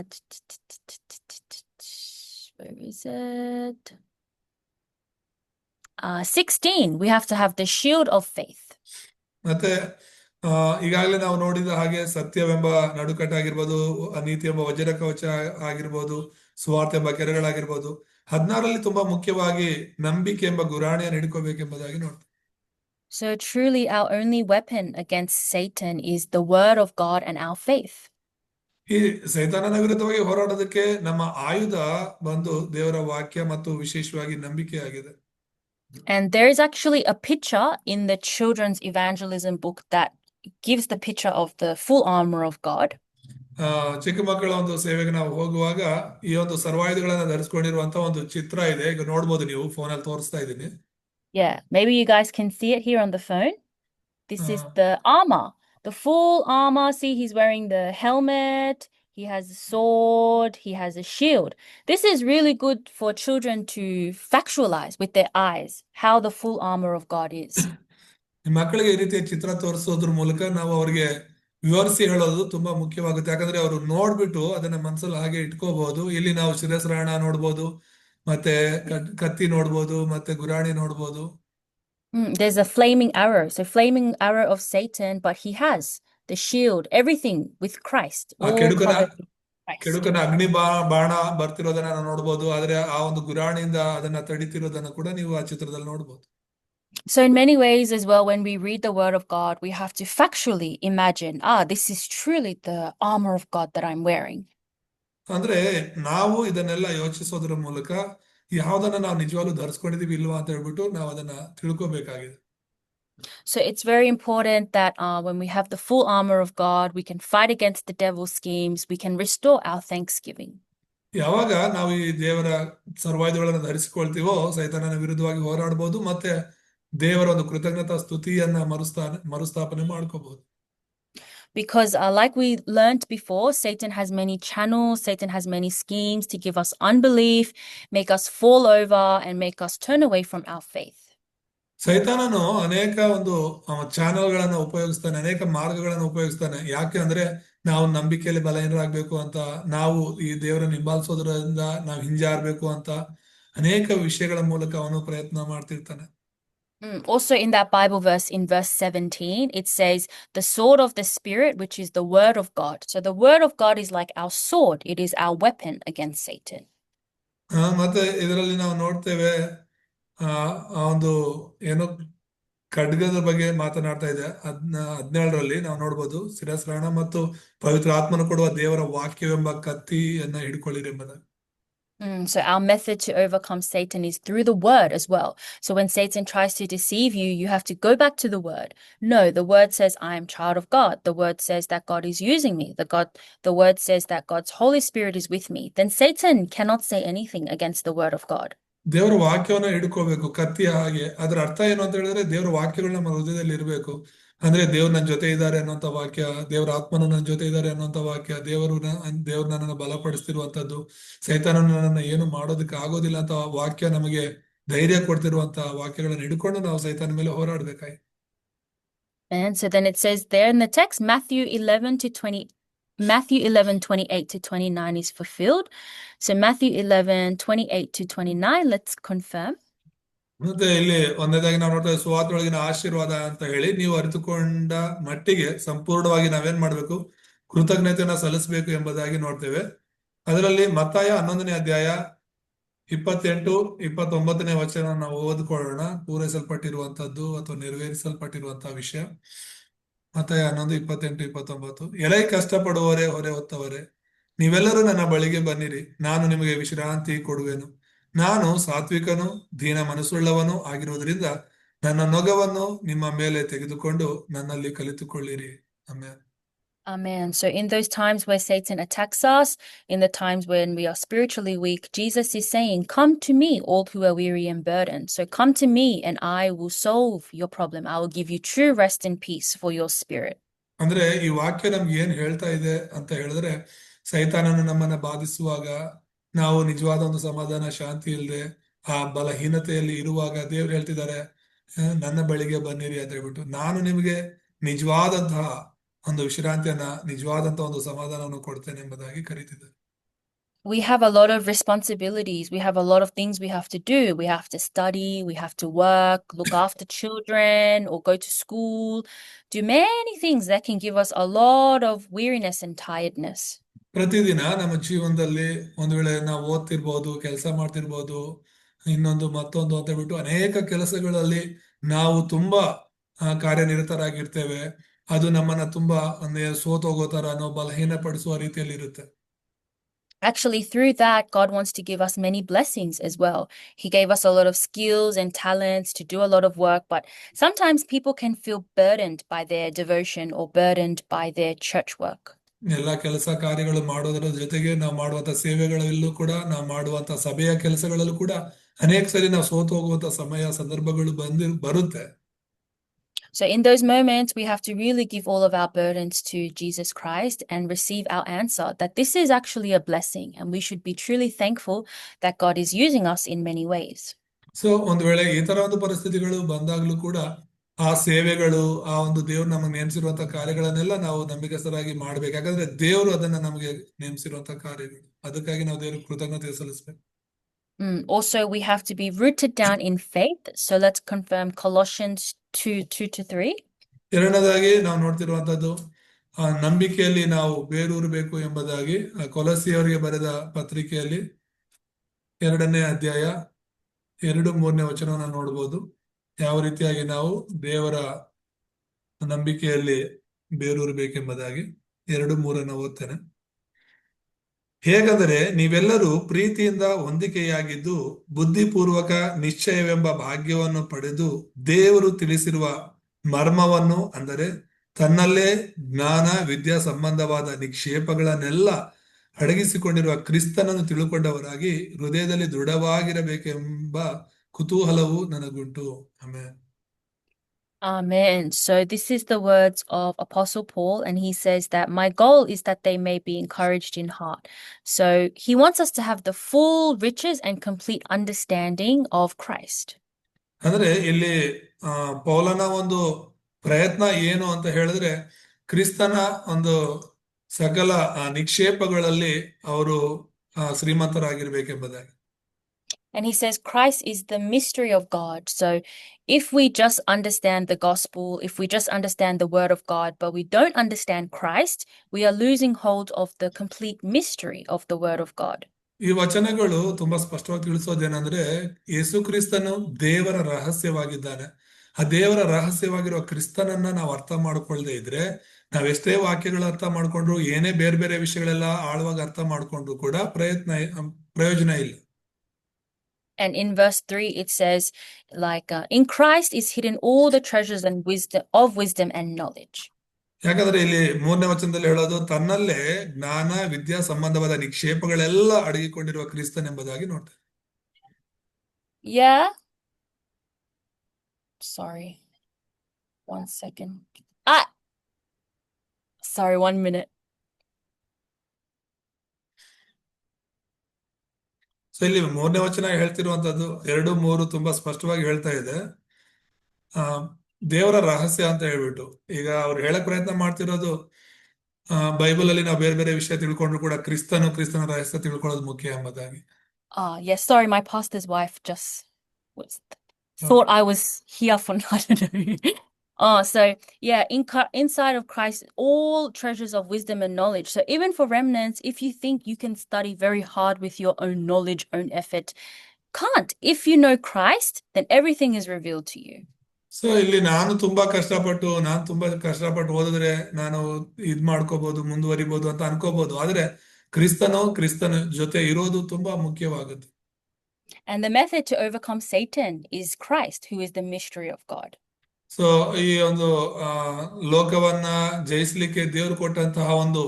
where is it? Uh, 16, we have to have the shield of faith. ಮತ್ತೆ ಆ, ಈಗಾಗಲೇ ನಾವು ನೋಡಿದ ಹಾಗೆ ಸತ್ಯವೆಂಬ ನಡುಕಟ್ಟಾಗಿರ್ಬೋದು ನೀತಿ ಎಂಬ ವಜ್ರ ಕವಚ ಆಗಿರ್ಬೋದು ಸುವಾರ್ಥ ಎಂಬ ಕೆರೆಗಳಾಗಿರ್ಬೋದು ಹದಿನಾರರಲ್ಲಿ ತುಂಬಾ ಮುಖ್ಯವಾಗಿ ನಂಬಿಕೆ ಎಂಬ ಗುರಾಣಿಯನ್ನು ಹಿಡ್ಕೋಬೇಕೆಂಬುದಾಗಿ ನೋಡ್ತೀವಿ So, truly, our only weapon against Satan is the word of God and our faith. ಈ ಸೈತಾನನ ವಿರುದ್ಧವಾಗಿ ಹೋರಾಡೋದಕ್ಕೆ ನಮ್ಮ ಆಯುಧ ಬಂದು ದೇವರ ವಾಕ್ಯ ಮತ್ತು ವಿಶೇಷವಾಗಿ ನಂಬಿಕೆ ಆಗಿದೆ And there is actually a picture in the children's evangelism book that gives the picture of the full armor of God. ಆ ಚಿಕ್ಕ ಮಕ್ಕಳ ಒಂದು ಸೇವೆಗೆ ನಾವು ಹೋಗುವಾಗ ಈ ಒಂದು ಸರ್ವಾಯುಧಗಳನ್ನ ಧರಿಸ್ಕೊಂಡಿರುವಂತ ಒಂದು ಚಿತ್ರ ಇದೆ ಈಗ ನೋಡ್ಬೋದು ನೀವು ಫೋನಲ್ಲಿ ತೋರಿಸ್ತಾ ಇದ್ದೀನಿ Yeah, maybe you guys can see it here on the phone. This is Uh. the armor, the full armor. See, he's wearing the helmet, he has a sword, he has a shield. This is really good for children to factualize with their eyes how the full armor of God is. <clears throat> ಮಕ್ಕಳಿಗೆ ಈ ರೀತಿಯ ಚಿತ್ರ ತೋರಿಸೋದ್ರ ಮೂಲಕ ನಾವು ಅವರಿಗೆ ವಿವರಿಸಿ ಹೇಳೋದು ತುಂಬಾ ಮುಖ್ಯವಾಗುತ್ತೆ. ಯಾಕಂದ್ರೆ ಅವರು ನೋಡ್ಬಿಟ್ಟು ಅದನ್ನ ಮನಸ್ಸಲ್ಲಿ ಹಾಗೆ ಇಟ್ಕೋಬಹುದು. ಇಲ್ಲಿ ನಾವು ಶಿರಸ್ರಾಣ ನೋಡ್ಬೋದು ಮತ್ತೆ ಕತ್ತಿ ನೋಡ್ಬೋದು ಮತ್ತೆ ಗುರಾಣಿ ನೋಡ್ಬೋದು. Mm, there's a flaming arrow. So, flaming arrow of Satan, but he has the shield, everything with Christ, ಕೆಡುಕನ ಅಗ್ನಿ ಬಾ ಬಾಣ ಬರ್ತಿರೋದನ್ನ ನಾವು ನೋಡಬಹುದು ಆದ್ರೆ ಆ ಒಂದು ಗುರಾಣಿಯಿಂದ ಅದನ್ನ ತಡಿತಿರೋದನ್ನ ಕೂಡ ನೀವು ಆ ಚಿತ್ರದಲ್ಲಿ ನೋಡ್ಬೋದು. So, in many ways, as well, when we read the Word of God, we have to factually imagine, ah, this is truly the armor of God that I'm wearing. ಅಂದ್ರೆ ನಾವು ಇದನ್ನೆಲ್ಲ ಯೋಚಿಸೋದ್ರ ಮೂಲಕ ಯಾವ್ದನ್ನ ನಾವು ನಿಜವಾಗ್ಲೂ ಧರಿಸ್ಕೊಂಡಿದೀವಿ ಇಲ್ವಾ ಅಂತ ಹೇಳ್ಬಿಟ್ಟು ನಾವು ಅದನ್ನ ತಿಳ್ಕೊಬೇಕಾಗಿದೆ So, it's very important that uh, when we have the full armor of God, we can fight against the devil's schemes, we can restore our thanksgiving. ಯಾವಾಗ ನಾವು ಈ ದೇವರ ಸರ್ವಾಯುಧಗಳನ್ನು ಧರಿಸಿಕೊಳ್ತೀವೋ ಸೈತಾನನ ವಿರುದ್ಧವಾಗಿ ಹೋರಾಡಬಹುದು ಮತ್ತೆ ದೇವರ ಒಂದು ಕೃತಜ್ಞತಾ ಸ್ತುತಿಯನ್ನ ಮರುಸ್ಥಾನ ಮರುಸ್ಥಾಪನೆ ಮಾಡ್ಕೋಬಹುದು. Because, uh, like we learned before, Satan has many channels, Satan has many schemes to give us unbelief, make us fall over, and make us turn away from our faith. ಸೈತಾನನು ಅನೇಕ ಒಂದು ಚಾನೆಲ್ಗಳನ್ನ ಉಪಯೋಗಿಸ್ತಾನೆ ಅನೇಕ ಮಾರ್ಗಗಳನ್ನು ಉಪಯೋಗಿಸ್ತಾನೆ. ಯಾಕೆ ಅಂದ್ರೆ ನಾವು ನಂಬಿಕೆಯಲ್ಲಿ ಬಲಹೀನರಾಗಬೇಕು ಅಂತ ನಾವು ಈ ದೇವರನ್ನು ಹಿಂಬಾಲಿಸೋದ್ರಿಂದ ನಾವು ಹಿಂಜಾರ್ಬೇಕು ಅಂತ ಅನೇಕ ವಿಷಯಗಳ ಮೂಲಕ ಅವನು ಪ್ರಯತ್ನ ಮಾಡ್ತಿರ್ತಾನೆ. Also, in that Bible verse, in verse 17, it says, the sword of the Spirit, which is the word of God. So, the word of God is like our sword, it is our weapon against Satan. ಆ, ಮತ್ತೆ ಇದರಲ್ಲಿ ನಾವು ನೋಡ್ತೇವೆ ಆ ಆ ಒಂದು ಏನೋ ಖಡ್ಗದ ಬಗ್ಗೆ ಮಾತನಾಡ್ತಾ ಇದೆ ಹದ್ನ ಹದಿನೇಳರಲ್ಲಿ ನಾವು ನೋಡ್ಬೋದು ಶಿರಸ್ತ್ರಾಣ ಮತ್ತು ಪವಿತ್ರ ಆತ್ಮನು ಕೊಡುವ ದೇವರ ವಾಕ್ಯವೆಂಬ ಕತ್ತಿಯನ್ನ ಹಿಡ್ಕೊಳ್ಳಿರಿ ಎಂಬುದಾಗಿ Mm, so, our method to overcome Satan is through the word as well. So, when Satan tries to deceive you, you have to go back to the word. No, the word says, I am child of God. The word says that God is using me. The God, the word says that God's Holy Spirit is with me. Then Satan cannot say anything against the word of God. ದೇವರ ವಾಕ್ಯವನ್ನ ಹಿಡ್ಕೋಬೇಕು ಕತ್ತಿಯ ಹಾಗೆ ಅದರ ಅರ್ಥ ಏನು ಅಂತ ಹೇಳಿದ್ರೆ ದೇವರ ವಾಕ್ಯಗಳು ನಮ್ಮ ಹೃದಯದಲ್ಲಿ ಇರಬೇಕು ಅಂದ್ರೆ ದೇವ್ರು ನನ್ನ ಜೊತೆ ಇದ್ದಾರೆ ಅನ್ನೋಂಥ ವಾಕ್ಯ ದೇವರ ಆತ್ಮನು ನನ್ನ ಜೊತೆ ಇದ್ದಾರೆ ಅನ್ನೋಂಥ ವಾಕ್ಯ ದೇವರು ದೇವ್ರು ನನ್ನನ್ನು ಬಲಪಡಿಸ್ತಿರುವಂತದ್ದು ಸೈತಾನನು ನನ್ನನ್ನು ಏನು ಮಾಡೋದಕ್ಕೆ ಆಗೋದಿಲ್ಲ ಅಂತ ವಾಕ್ಯ ನಮಗೆ ಧೈರ್ಯ ಕೊಡ್ತಿರುವಂತ ವಾಕ್ಯಗಳನ್ನ ಹಿಡ್ಕೊಂಡು ನಾವು ಸೈತಾನ ಮೇಲೆ ಹೋರಾಡ್ಬೇಕಾಗಿ And so then it says there in the text, Matthew 11 to 20, Matthew 11, 28 to 29 is fulfilled. So Matthew 11, 28 to 29, let's confirm. ಮತ್ತೆ ಇಲ್ಲಿ ಒಂದೇದಾಗಿ ನಾವು ನೋಡ್ತೇವೆ ಸುವಾತೊಳಗಿನ ಆಶೀರ್ವಾದ ಅಂತ ಹೇಳಿ ನೀವು ಅರಿತುಕೊಂಡ ಮಟ್ಟಿಗೆ ಸಂಪೂರ್ಣವಾಗಿ ನಾವೇನ್ ಮಾಡ್ಬೇಕು? ಕೃತಜ್ಞತೆಯನ್ನ ಸಲ್ಲಿಸಬೇಕು ಎಂಬುದಾಗಿ ನೋಡ್ತೇವೆ. ಅದರಲ್ಲಿ ಮತ್ತಾಯ ಹನ್ನೊಂದನೇ ಅಧ್ಯಾಯ ಇಪ್ಪತ್ತೆಂಟು, ಇಪ್ಪತ್ತೊಂಬತ್ತನೇ ವಚನ ನಾವು ಓದ್ಕೊಳ್ಳೋಣ. ಪೂರೈಸಲ್ಪಟ್ಟಿರುವಂತದ್ದು ಅಥವಾ ನೆರವೇರಿಸಲ್ಪಟ್ಟಿರುವಂತಹ ವಿಷಯ. ಮತ್ತಾಯ ಹನ್ನೊಂದು, ಇಪ್ಪತ್ತೆಂಟು, ಇಪ್ಪತ್ತೊಂಬತ್ತು. ಎಲೆ ಕಷ್ಟಪಡುವವರೇ ಹೊರೆ ಹೊತ್ತವರೇ, ನೀವೆಲ್ಲರೂ ನನ್ನ ಬಳಿಗೆ ಬನ್ನಿರಿ. ನಾನು ನಿಮಗೆ ವಿಶ್ರಾಂತಿ ಕೊಡುವೆನು. ನಾನು ಸಾತ್ವಿಕನು ದೀನ ಮನಸ್ಸುಳ್ಳವನು ಆಗಿರುವುದರಿಂದ ನನ್ನ ನೊಗವನ್ನು ನಿಮ್ಮ ಮೇಲೆ ತೆಗೆದುಕೊಂಡು ನನ್ನಲ್ಲಿ ಕಲಿತುಕೊಳ್ಳಿರಿ ಆಮೇಲೆ Amen. So in those times where Satan attacks us, in the times when we are spiritually weak, Jesus is saying, Come to me, all who are weary and burdened. So come to me and I will solve your problem. I will give you true rest and peace for your spirit. ಅಂದ್ರೆ ಈ ವಾಕ್ಯ ನಮ್ಗೆ ಏನ್ ಹೇಳ್ತಾ ಇದೆ ಅಂತ ಹೇಳಿದ್ರೆ ಸೈತಾನನು ನಮ್ಮನ್ನ ಬಾಧಿಸುವಾಗ ನಾವು ನಿಜವಾದ ಒಂದು ಸಮಾಧಾನ ಶಾಂತಿ ಇಲ್ಲದೆ ಆ ಬಲಹೀನತೆಯಲ್ಲಿ ಇರುವಾಗ ದೇವ್ರು ಹೇಳ್ತಿದ್ದಾರೆ ಆ, ನನ್ನ ಬಳಿಗೆ ಬನ್ನಿರಿ ಅಂತ ಹೇಳ್ಬಿಟ್ಟು ನಾನು ನಿಮಗೆ ನಿಜವಾದಂತಹ ಒಂದು ವಿಶ್ರಾಂತಿಯನ್ನ ನಿಜವಾದಂತಹ ಒಂದು ಸಮಾಧಾನವನ್ನು ಕೊಡ್ತೇನೆ ಎಂಬುದಾಗಿ ಕರೀತಿದ್ದಾರೆ We have a lot of responsibilities. We have a lot of things we have to do. We have to study, we have to work, look after <coughs> children, or go to school, do many things that can give us a lot of weariness and tiredness. ಪ್ರತಿದಿನ ನಮ್ಮ ಜೀವನದಲ್ಲಿ ಒಂದು ವೇಳೆ ನಾವು ಓದ್ತಿರ್ಬೋದು ಕೆಲಸ ಮಾಡ್ತಿರ್ಬೋದು ಇನ್ನೊಂದು ಮತ್ತೊಂದು ಅಂತ ಹೇಳ್ಬಿಟ್ಟು ಅನೇಕ ಕೆಲಸಗಳಲ್ಲಿ ನಾವು ತುಂಬಾ ಆ, ಕಾರ್ಯನಿರತರಾಗಿರ್ತೇವೆ ಅದು ನಮ್ಮನ್ನ ತುಂಬಾ ಅಂದ್ರೆ ಸೋತೋಗೋ ತರನೋ ಬಲಹೀನಪಡಿಸುವ ರೀತಿಯಲ್ಲಿ ಇರುತ್ತೆ Actually, through that, God wants to give us many blessings as well. He gave us a lot of skills and talents to do a lot of work, but sometimes people can feel burdened by their devotion or burdened by their church work. ಎಲ್ಲ ಕೆಲಸ ಕಾರ್ಯಗಳು ಮಾಡೋದರ ಜೊತೆಗೆ ನಾವು ಮಾಡುವಂತ ಸೇವೆಗಳಲ್ಲೂ ಕೂಡ ನಾವು ಮಾಡುವಂತ ಸಭೆಯ ಕೆಲಸಗಳಲ್ಲೂ ಕೂಡ ಅನೇಕ ಸರಿ ನಾವು ಸೋತು ಹೋಗುವಂತ ಸಮಯ ಸಂದರ್ಭಗಳು ಬಂದಿ ಬರುತ್ತೆ So, in those moments, we have to really give all of our burdens to Jesus Christ and receive our answer that this is actually a blessing, and we should be truly thankful that God is using us in many ways. So ಒಂದು ವೇಳೆ ಈ ತರ ಒಂದು ಪರಿಸ್ಥಿತಿಗಳು ಬಂದಾಗ್ಲೂ ಕೂಡ ಆ ಸೇವೆಗಳು ಆ ಒಂದು ದೇವ್ರು ನಮಗೆ ನೇಮಿಸಿರುವಂತಹ ಕಾರ್ಯಗಳನ್ನೆಲ್ಲ ನಾವು ನಂಬಿಕೆಸರಾಗಿ ಮಾಡ್ಬೇಕು. ಯಾಕಂದ್ರೆ ದೇವರು ಅದನ್ನ ನಮಗೆ ನೇಮಿಸಿರುವಂತಹ ಕಾರ್ಯಗಳು. ಅದಕ್ಕಾಗಿ ನಾವು ದೇವ್ರಿಗೆ ಕೃತಜ್ಞತೆ ಸಲ್ಲಿಸ್ಬೇಕು. Mm, Also, we have to be rooted down in faith. So, let's confirm Colossians 2 2 to 3. ಎರಡನೇದಾಗಿ ನಾವು ನೋಡ್ತಿರುವಂತದ್ದು ಆ ನಂಬಿಕೆಯಲ್ಲಿ ನಾವು ಬೇರೂರಬೇಕು ಎಂಬುದಾಗಿ ಕೊಲಸಿಯವರಿಗೆ ಬರೆದ ಪತ್ರಿಕೆಯಲ್ಲಿ ಎರಡನೇ ಅಧ್ಯಾಯ ಎರಡು ಮೂರನೇ ವಚನವನ್ನು ನೋಡ್ಬೋದು. ಯಾವ ರೀತಿಯಾಗಿ ನಾವು ದೇವರ ನಂಬಿಕೆಯಲ್ಲಿ ಬೇರೂರಬೇಕೆಂಬುದಾಗಿ ಎರಡು ಮೂರನ್ನು ಓದ್ತೇನೆ. ಹೇಗಾದರೆ ನೀವೆಲ್ಲರೂ ಪ್ರೀತಿಯಿಂದ ಹೊಂದಿಕೆಯಾಗಿದ್ದು ಬುದ್ಧಿಪೂರ್ವಕ ನಿಶ್ಚಯವೆಂಬ ಭಾಗ್ಯವನ್ನು ಪಡೆದು ದೇವರು ತಿಳಿಸಿರುವ ಮರ್ಮವನ್ನು ಅಂದರೆ ತನ್ನಲ್ಲೇ ಜ್ಞಾನ, ವಿದ್ಯಾ ಸಂಬಂಧವಾದ ನಿಕ್ಷೇಪಗಳನ್ನೆಲ್ಲ ಅಡಗಿಸಿಕೊಂಡಿರುವ ಕ್ರಿಸ್ತನನ್ನು ತಿಳುಕೊಂಡವರಾಗಿ ಹೃದಯದಲ್ಲಿ ದೃಢವಾಗಿರಬೇಕೆಂಬ ಕುತೂಹಲವು ನನಗುಂಟು ಆಮೇಲೆ Amen. So this is the words of Apostle Paul, and he says that my goal is that they may be encouraged in heart. So he wants us to have the full riches and complete understanding of Christ. ಅಂದ್ರೆ ಇಲ್ಲಿ ಆ, ಪೌಲನ ಒಂದು ಪ್ರಯತ್ನ ಏನು ಅಂತ ಹೇಳಿದ್ರೆ ಕ್ರಿಸ್ತನ ಒಂದು ಸಕಲ ಆ, ನಿಕ್ಷೇಪಗಳಲ್ಲಿ ಅವರು ಆ, ಶ್ರೀಮಂತರಾಗಿರ್ಬೇಕೆಂಬುದಾಗಿ And he says Christ is the mystery of God. So if we just understand the gospel, if we just understand the word of God, but we don't understand Christ, we are losing hold of the complete mystery of the word of God. ಈ ವಚನಗಳು ತುಂಬಾ ಸ್ಪಷ್ಟವಾಗಿ ತಿಳಿಸೋದೇನಂದ್ರೆ ಯೇಸು ಕ್ರಿಸ್ತನು ದೇವರ ರಹಸ್ಯವಾಗಿದ್ದಾನೆ ಆ ದೇವರ ರಹಸ್ಯವಾಗಿರುವ ಕ್ರಿಸ್ತನನ್ನ ನಾವು ಅರ್ಥ ಮಾಡ್ಕೊಳ್ದೇ ಇದ್ರೆ ನಾವೆಷ್ಟೇ ವಾಕ್ಯಗಳು ಅರ್ಥ ಮಾಡ್ಕೊಂಡ್ರು ಏನೇ ಬೇರೆ ಬೇರೆ ವಿಷಯಗಳೆಲ್ಲ ಆಳವಾಗಿ ಅರ್ಥ ಮಾಡ್ಕೊಂಡ್ರು ಕೂಡ ಪ್ರಯತ್ನ ಪ್ರಯೋಜನ ಇಲ್ಲ And in verse 3, it says, like, uh, in Christ is hidden all the treasures and wisdom of wisdom and knowledge. ಯಾಕಂದ್ರೆ ಇಲ್ಲಿ ಮೂರನೇ ವಚನದಲ್ಲಿ ಹೇಳೋದು ತನ್ನಲ್ಲೇ ಜ್ಞಾನ ವಿದ್ಯಾ ಸಂಬಂಧವಾದ ನಿಕ್ಷೇಪಗಳೆಲ್ಲ ಅಡಗಿಕೊಂಡಿರುವ ಕ್ರಿಸ್ತನ್ ಎಂಬುದಾಗಿ ನೋಡ್ತೇವೆ Yeah. Sorry. One second. Ah, sorry, one so ಇಲ್ಲಿ ಮೂರನೇ ವಚನ ಹೇಳ್ತಿರುವಂತದ್ದು ಎರಡು ಮೂರು ತುಂಬಾ ಸ್ಪಷ್ಟವಾಗಿ ಹೇಳ್ತಾ ಇದೆ. ಆ ದೇವರ ರಹಸ್ಯ ಅಂತ ಹೇಳ್ಬಿಟ್ಟು. ಈಗ ಅವ್ರು ಹೇಳಕ್ ಪ್ರಯತ್ನ ಮಾಡ್ತಿರೋದು ಆ ಬೈಬಲ್ ಅಲ್ಲಿ ನಾವು ಬೇರೆ ಬೇರೆ ವಿಷಯ ತಿಳ್ಕೊಂಡ್ರು ಕೂಡ ಕ್ರಿಸ್ತನು ಕ್ರಿಸ್ತನ ರಹಸ್ಯ ತಿಳ್ಕೊಳ್ಳೋದು ಮುಖ್ಯ ಎಂಬುದಾಗಿ. Sorry yes, sorry, my pastor's wife just was thought I was here for. <laughs> Oh, so yeah, in Chri- inside of Christ, all treasures of wisdom and knowledge. So even for remnants, if you think you can study very hard with your own knowledge, own effort, can't. If you know Christ, then everything is revealed to you. So ಇಲ್ಲಿ ನಾನು ತುಂಬಾ ಕಷ್ಟಪಟ್ಟು ನಾನು ತುಂಬಾ ಕಷ್ಟಪಟ್ಟು ಓದಿದ್ರೆ ನಾನು ಇದ್ ಮಾಡ್ಕೋಬಹುದು ಮುಂದುವರಿಬಹುದು ಅಂತ ಅನ್ಕೋಬಹುದು ಆದ್ರೆ ಕ್ರಿಸ್ತನು ಕ್ರಿಸ್ತನ ಜೊತೆ ಇರೋದು ತುಂಬಾ ಮುಖ್ಯವಾಗುತ್ತೆ And the method to overcome Satan is Christ, who is the mystery of God. So ಈ ಒಂದು ಲೋಕವನ್ನ ಜಯಿಸಲಿಕ್ಕೆ ದೇವರು ಕೊಟ್ಟಂತಹ ಒಂದು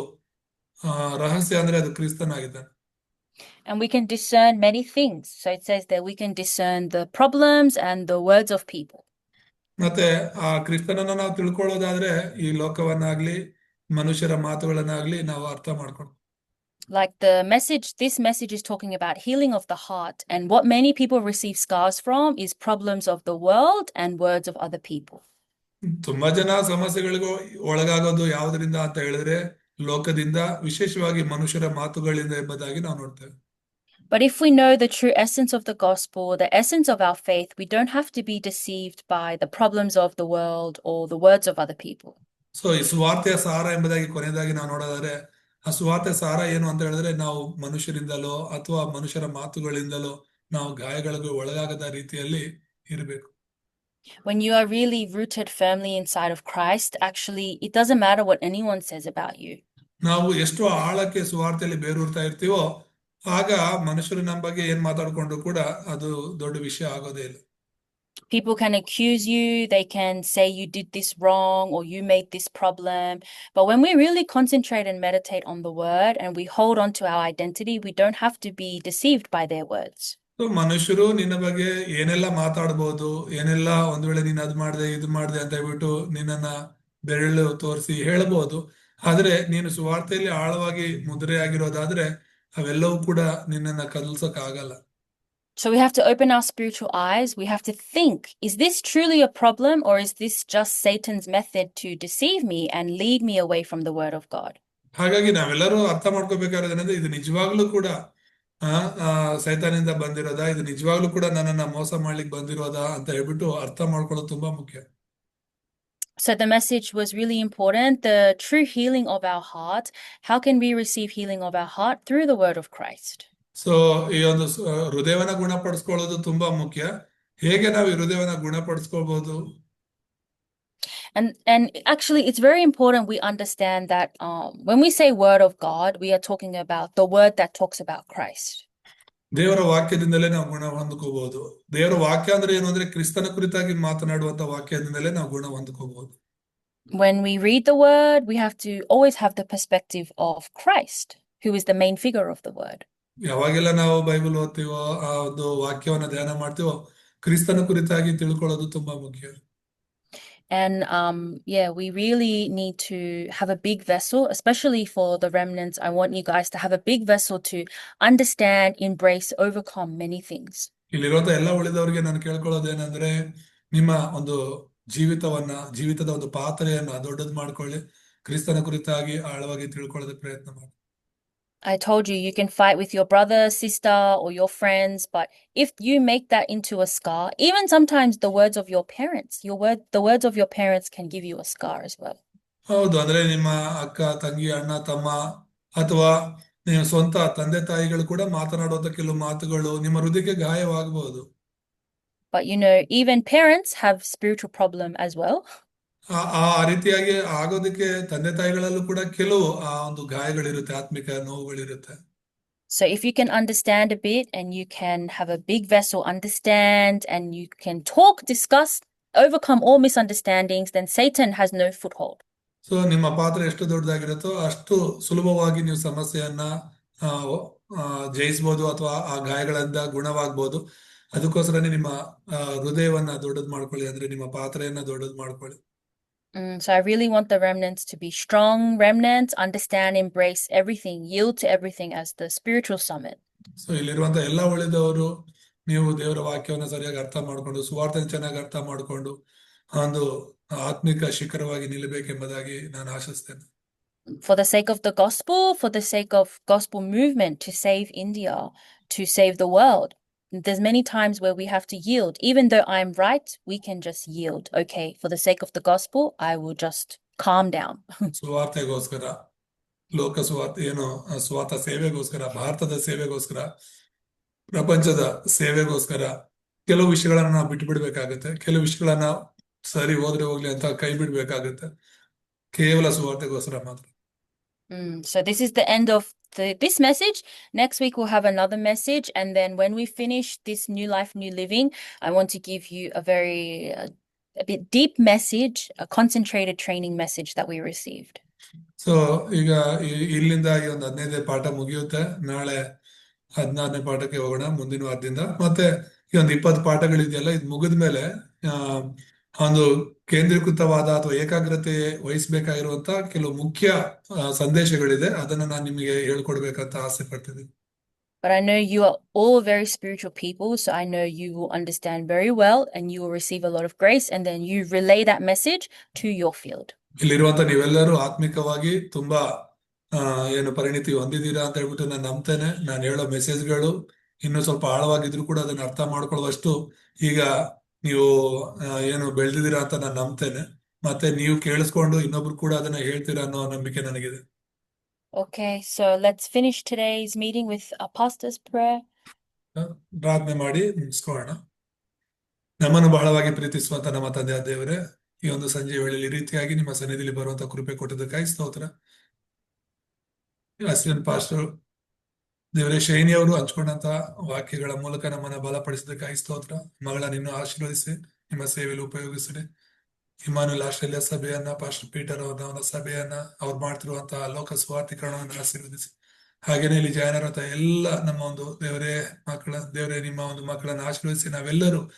ರಹಸ್ಯ ಅಂದ್ರೆ ಅದು ಕ್ರಿಸ್ತನಾಗಿದ್ದಾನೆ And we can discern many things. So it says that we can discern the problems and the words of people. ಮತ್ತೆ ಆ ಕ್ರಿಸ್ತನನ್ನ ನಾವು ತಿಳ್ಕೊಳ್ಳೋದಾದ್ರೆ ಈ ಲೋಕವನ್ನಾಗ್ಲಿ ಮನುಷ್ಯರ ಮಾತುಗಳನ್ನಾಗ್ಲಿ ನಾವು ಅರ್ಥ ಮಾಡ್ಕೊಂಡು Like the message, this message is talking about healing of the heart. And what many people receive scars from is problems of the world and words of other people. ತುಂಬಾ ಜನ ಸಮಸ್ಯೆಗಳಿಗೂ ಒಳಗಾಗೋದು ಯಾವುದರಿಂದ ಅಂತ ಹೇಳಿದ್ರೆ ಲೋಕದಿಂದ ವಿಶೇಷವಾಗಿ ಮನುಷ್ಯರ ಮಾತುಗಳಿಂದ ಎಂಬುದಾಗಿ ನಾವು ನೋಡ್ತೇವೆ But if we know the true essence of the gospel, the essence of our faith, we don't have to be deceived by the problems of the world or the words of other people. So ಈ ಸುವಾರ್ತೆಯ ಸಾರ ಎಂಬುದಾಗಿ ಕೊನೆಯದಾಗಿ ನಾವು ನೋಡೋದಾದ್ರೆ ಆ ಸುವಾರ್ತೆ ಸಾರ ಏನು ಅಂತ ಹೇಳಿದ್ರೆ ನಾವು ಮನುಷ್ಯರಿಂದಲೋ ಅಥವಾ ಮನುಷ್ಯರ ಮಾತುಗಳಿಂದಲೋ ನಾವು ಗಾಯಗಳಿಗೆ ಒಳಗಾಗದ ರೀತಿಯಲ್ಲಿ ಇರಬೇಕು When you are really rooted firmly inside of Christ, actually, it doesn't matter what anyone says about you. ನಾವು ಎಷ್ಟು ಆಳಕ್ಕೆ ಸುವಾರ್ತೆಯಲ್ಲಿ ಬೇರೂರ್ತಾ ಇರ್ತೀವೋ ಆಗ ಮನುಷ್ಯರು ನಮ್ಮ ಬಗ್ಗೆ ಏನ್ ಮಾತಾಡ್ಕೊಂಡ್ರು ಕೂಡ ಅದು ದೊಡ್ಡ ವಿಷಯ ಆಗೋದೇ ಇಲ್ಲ People can accuse you, they can say you did this wrong or you made this problem. But when we really concentrate and meditate on the word and we hold on to our identity, we don't have to be deceived by their words. So ಮನುಷ್ಯರು ನಿನ್ನ ಬಗ್ಗೆ ಏನೆಲ್ಲ ಮಾತಾಡ್ಬೋದು ಏನೆಲ್ಲ ಒಂದ್ ವೇಳೆ ನೀನ್ ಅದ್ ಮಾಡ್ದೆ ಇದು ಮಾಡ್ದೆ ಅಂತ ಹೇಳ್ಬಿಟ್ಟು ನಿನ್ನನ್ನ ಬೆರಳು ತೋರಿಸಿ ಹೇಳ್ಬೋದು ಆದ್ರೆ ನೀನು ಸುವಾರ್ತೆಯಲ್ಲಿ ಆಳವಾಗಿ ಮುದ್ರೆಯಾಗಿರೋದಾದ್ರೆ ಅವೆಲ್ಲವೂ ಕೂಡ ನಿನ್ನನ್ನ ಕದಲ್ಸಕ್ ಆಗಲ್ಲ So we have to open our spiritual eyes. We have to think is this truly a problem or is this just Satan's method to deceive me and lead me away from the word of God? ಹಾಗಾಗಿ ನಾವೆಲ್ಲರೂ ಅರ್ಥ ಮಾಡ್ಕೋಬೇಕಾದ್ರೆ ಇದು ನಿಜವಾಗ್ಲೂ ಕೂಡ ಆ ಆ, ಸೈತಾನಿಂದ ಬಂದಿರೋದಾ ಇದು ನಿಜವಾಗ್ಲೂ ಕೂಡ ನನ್ನನ್ನ ಮೋಸ ಮಾಡ್ಲಿಕ್ಕೆ ಬಂದಿರೋದಾ ಅಂತ ಹೇಳ್ಬಿಟ್ಟು ಅರ್ಥ ಮಾಡ್ಕೊಳ್ಳೋದು ತುಂಬಾ ಮುಖ್ಯ So the message was really important. The true healing of our heart. How can we receive healing of our heart? Through the word of Christ. So ಈ ಒಂದು ಸ- ಹೃದಯವನ್ನ ಗುಣಪಡಿಸ್ಕೊಳ್ಳೋದು ತುಂಬಾ ಮುಖ್ಯ ಹೇಗೆ ನಾವು ಈ ಹೃದಯವನ್ನ ಗುಣಪಡಿಸ್ಕೊಳ್ಬಹುದು And and actually, it's very important we understand that um, when we say word of God, we are talking about the word that talks about Christ. ದೇವರ ವಾಕ್ಯದಿಂದಲೇ ನಾವು ಗುಣ ಹೊಂದ್ಕೋಬಹುದು ದೇವರ ವಾಕ್ಯ ಅಂದ್ರೆ ಏನು ಅಂದ್ರೆ ಕ್ರಿಸ್ತನ ಕುರಿತಾಗಿ ಮಾತನಾಡುವಂತ ವಾಕ್ಯದಿಂದಲೇ ನಾವು ಗುಣ ಹೊಂದ್ಕೋಬಹುದು When we read the word, we have to always have the perspective of Christ, who is the main figure of the word. ಯಾವಾಗೆಲ್ಲ ನಾವು ಬೈಬಲ್ ಓದ್ತೀವೋ ಆ ಒಂದು ವಾಕ್ಯವನ್ನ ಧ್ಯಾನ ಮಾಡ್ತೀವೋ ಕ್ರಿಸ್ತನ ಕುರಿತಾಗಿ ತಿಳ್ಕೊಳ್ಳೋದು ತುಂಬಾ ಮುಖ್ಯ And um, yeah, we really need to have a big vessel, especially for the remnants. I want you guys to have a big vessel to understand, embrace, overcome many things. ಇಲ್ಲಿರುವಂತ ಎಲ್ಲ ಉಳಿದವರಿಗೆ ನಾನು ಕೇಳ್ಕೊಳ್ಳೋದೇನಂದ್ರೆ ನಿಮ್ಮ ಒಂದು ಜೀವಿತವನ್ನ ಜೀವಿತದ ಒಂದು ಪಾತ್ರೆಯನ್ನ ದೊಡ್ಡದು ಮಾಡ್ಕೊಳ್ಳಿ ಕ್ರಿಸ್ತನ ಕುರಿತಾಗಿ ಆಳವಾಗಿ ತಿಳ್ಕೊಳ್ಳೋದಕ್ಕೆ ಪ್ರಯತ್ನ ಮಾಡಿ I told you you can fight with your brother, sister, or your friends, but if you make that into a scar, even sometimes the words of your parents, your word, the words of your parents can give you a scar as well. ಹೌದು ಅಂದ್ರೆ ನಿಮ್ಮ ಅಕ್ಕ ತಂಗಿ ಅಣ್ಣ ತಮ್ಮ ಅಥವಾ ನಿಮ್ಮ ಸ್ವಂತ ತಂದೆ ತಾಯಿಗಳು ಕೂಡ ಮಾತನಾಡುವಂತ ಕೆಲವು ಮಾತುಗಳು ನಿಮ್ಮ ಹೃದಯಕ್ಕೆ ಗಾಯವಾಗಬಹುದು But you know, even parents have spiritual problem as well. <laughs> ಆ ಆ ರೀತಿಯಾಗಿ ಆಗೋದಕ್ಕೆ ತಂದೆ ತಾಯಿಗಳಲ್ಲೂ ಕೂಡ ಕೆಲವು ಆ ಒಂದು ಗಾಯಗಳಿರುತ್ತೆ ಆತ್ಮಿಕ ನೋವುಗಳಿರುತ್ತೆ. So if you can understand a bit and you can have a big vessel understand and you can talk, discuss, overcome all misunderstandings, then Satan has no foothold. So ನಿಮ್ಮ ಪಾತ್ರ ಎಷ್ಟು ದೊಡ್ಡದಾಗಿರುತ್ತೋ ಅಷ್ಟು ಸುಲಭವಾಗಿ ನೀವು ಸಮಸ್ಯೆಯನ್ನ ಜಯಿಸಬಹುದು ಅಥವಾ ಆ ಗಾಯಗಳಿಂದ ಗುಣವಾಗಬಹುದು ಅದಕ್ಕೋಸ್ಕರನೇ ನಿಮ್ಮ ಹೃದಯವನ್ನ ದೊಡ್ಡದು ಮಾಡ್ಕೊಳ್ಳಿ ಅಂದ್ರೆ ನಿಮ್ಮ ಪಾತ್ರೆಯನ್ನ ದೊಡ್ಡದು ಮಾಡ್ಕೊಳ್ಳಿ. Mm, so I really want the remnants to be strong remnants, understand, embrace everything, yield to everything as the spiritual summit. So ಇಲ್ಲಿರುವಂತ ಎಲ್ಲ ಉಳಿದವರು ನೀವು ದೇವರ ವಾಕ್ಯವನ್ನ ಸರಿಯಾಗಿ ಅರ್ಥ ಮಾಡ್ಕೊಂಡು ಸುವಾರ್ತೆನ ಚೆನ್ನಾಗಿ ಅರ್ಥ ಮಾಡ್ಕೊಂಡು ಒಂದು ಆತ್ಮಿಕ ಶಿಖರವಾಗಿ ನಿಲ್ಲಬೇಕೆಂಬುದಾಗಿ ನಾನು ಆಶಿಸ್ತೇನೆ For the sake of the gospel, for the sake of gospel movement to save India, to save the world. There's many times where we have to yield. Even though I'm right, we can just yield. Okay, for the sake of the gospel, I will just calm down. <laughs> ಸುವಾರ್ತೆಗೋಸ್ಕರ ಲೋಕ ಸುವಾರ್ತೆ ಏನು ಆ, ಸ್ವಾರ್ಥ ಸೇವೆಗೋಸ್ಕರ ಭಾರತದ ಸೇವೆಗೋಸ್ಕರ ಪ್ರಪಂಚದ ಸೇವೆಗೋಸ್ಕರ ಕೆಲವು ವಿಷಯಗಳನ್ನ ನಾವು ಬಿಟ್ಟು ಬಿಡ್ಬೇಕಾಗತ್ತೆ ಕೆಲವು ವಿಷಯಗಳನ್ನ ಸರಿ ಹೋದ್ರೆ ಹೋಗ್ಲಿ ಅಂತ ಕೈ ಬಿಡ್ಬೇಕಾಗತ್ತೆ ಕೇವಲ ಸುವಾರ್ತೆಗೋಸ್ಕರ ಮಾತ್ರ Mm, so this is the end of the, this message. Next week we'll have another message, and then when we finish this new life, new living, I want to give you a very uh, a bit deep message, a concentrated training message that we received. So ಈಗ ಈ- ಇಲ್ಲಿಂದ ಈ ಒಂದು ಹದಿನೈದನೇ ಪಾಠ ಮುಗಿಯುತ್ತೆ ನಾಳೆ ಹದಿನಾರನೇ ಪಾಠಕ್ಕೆ ಹೋಗೋಣ ಮುಂದಿನ ವಾರದಿಂದ ಮತ್ತೆ ಈ ಒಂದು ಇಪ್ಪತ್ತು ಪಾಠಗಳಿದೆಯಲ್ಲ ಇದು ಮುಗಿದ ಮೇಲೆ ಆ ಒಂದು ಕೇಂದ್ರೀಕೃತವಾದ ಅಥವಾ ಏಕಾಗ್ರತೆ ವಹಿಸಬೇಕಾಗಿರುವಂತಹ ಕೆಲವು ಮುಖ್ಯ ಸಂದೇಶಗಳಿದೆ. ಅದನ್ನ ನಾನು ನಿಮಗೆ ಹೇಳ್ಕೊಡ್ಬೇಕಂತ ಆಸೆ ಪಡ್ತಿದ್ದೀನಿ. But I know you are all very spiritual people, so I know you will understand very well and you will receive a lot of grace, and then you relay that message to your field. ಇಲ್ಲಿರುವಂತ ನೀವೆಲ್ಲರೂ ಆತ್ಮಿಕವಾಗಿ ತುಂಬಾ ಏನು ಪರಿಣಿತಿ ಹೊಂದಿದ್ದೀರಾ ಅಂತ ಹೇಳ್ಬಿಟ್ಟು ನಾನು ನಂಬ್ತೇನೆ. ನಾನು ಹೇಳೋ ಮೆಸೇಜ್ಗಳು ಇನ್ನೂ ಸ್ವಲ್ಪ ಆಳವಾಗಿದ್ರು ಕೂಡ ಅದನ್ನ ಅರ್ಥ ಮಾಡ್ಕೊಳ್ಳುವಷ್ಟು ಈಗ ನೀವು ಏನು ಬೆಳೆದಿದ್ದೀರಾ ಅಂತ ನಾನು ನಂಬ್ತೇನೆ. ಮತ್ತೆ ನೀವು ಕೇಳಿಸ್ಕೊಂಡು ಇನ್ನೊಬ್ರು ಕೂಡ ಅದನ್ನ ಹೇಳ್ತೀರಾ ಅನ್ನೋ ನಂಬಿಕೆ ನನಗಿದೆ. Okay, so let's finish today's meeting with a pastor's prayer. ಪ್ರಾರ್ಥನೆ ಮಾಡಿ ಮುಗಿಸ್ಕೊಳ್ಳೋಣ. ನಮ್ಮನ್ನು ಬಹಳವಾಗಿ ಪ್ರೀತಿಸುವಂತ ನಮ್ಮ ತಂದೆ ದೇವರೇ ಈ ಒಂದು ಸಂಜೆ ವೇಳೆಯಲ್ಲಿ ಈ ರೀತಿಯಾಗಿ ನಿಮ್ಮ ಸನ್ನಿಧಿಯಲ್ಲಿ ಬರುವಂತ ಕೃಪೆ ಕೊಟ್ಟಿದ್ದಕ್ಕಾಗಿ ಸ್ತೋತ್ರ. ಅಸಿಸ್ಟೆಂಟ್ ಪಾಸ್ಟರ್ ದೇವರೇ ಶೈನಿ ಅವರು ಹಂಚ್ಕೊಂಡಂತ ವಾಕ್ಯಗಳ ಮೂಲಕ ನಮ್ಮನ್ನ ಬಲಪಡಿಸಿದಕ್ಕಾಗಿ ಸ್ತೋತ್ರ. ಮಗಳ ನಿನ್ನ ಆಶೀರ್ವದಿಸಿ, ನಿಮ್ಮ ಸೇವೆಯಲ್ಲಿ ಉಪಯೋಗಿಸಿದೆ ಇಮಾನುಲ್ ಆಸ್ಟ್ರೇಲಿಯಾ ಸಭೆಯನ್ನ, ಪಾಸ್ಟರ್ ಪೀಟರ್ ಅವರ ಸಭೆಯನ್ನ, ಅವ್ರು ಮಾಡ್ತಿರುವಂತಹ ಲೋಕ ಸ್ವಾರ್ಥೀಕರಣವನ್ನು ಆಶೀರ್ವದಿಸಿ. ಹಾಗೇನೆ ಇಲ್ಲಿ ಜಾಯನರಂತ ಎಲ್ಲ ನಮ್ಮ ಒಂದು ದೇವರೇ ಮಕ್ಕಳ, ದೇವರೇ ನಿಮ್ಮ ಒಂದು ಮಕ್ಕಳನ್ನ ಆಶೀರ್ವದಿಸಿ, ನಾವೆಲ್ಲರೂ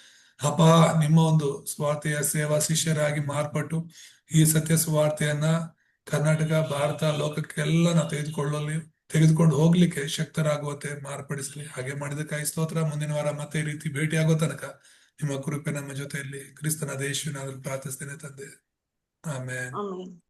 ಅಪ್ಪ, ನಿಮ್ಮ ಒಂದು ಸ್ವಾರ್ಥೆಯ ಸೇವಾ ಶಿಷ್ಯರಾಗಿ ಮಾರ್ಪಟ್ಟು ಈ ಸತ್ಯ ಸುವಾರ್ತೆಯನ್ನ ಕರ್ನಾಟಕ, ಭಾರತ, ಲೋಕಕ್ಕೆಲ್ಲ ನಾವು ತೆಗೆದುಕೊಳ್ಳಲಿ. ತೆಗೆದುಕೊಂಡು ಹೋಗ್ಲಿಕ್ಕೆ ಶಕ್ತರಾಗುವಂತೆ ಮಾರ್ಪಡಿಸಲಿ. ಹಾಗೆ ಮಾಡಿದ ಮಾಡಿದಕ್ಕಾಗಿ ಸ್ತೋತ್ರ. ಮುಂದಿನ ವಾರ ಮತ್ತೆ ಈ ರೀತಿ ಭೇಟಿ ಆಗೋ ತನಕ ನಿಮ್ಮ ಕೃಪೆ ನಮ್ಮ ಜೊತೆಯಲ್ಲಿ ಕ್ರಿಸ್ತನ ದೇಶನಾದ್ರೂ ಪ್ರಾರ್ಥಿಸ್ತೇನೆ ತಂದೆ. ಆಮೇಲೆ.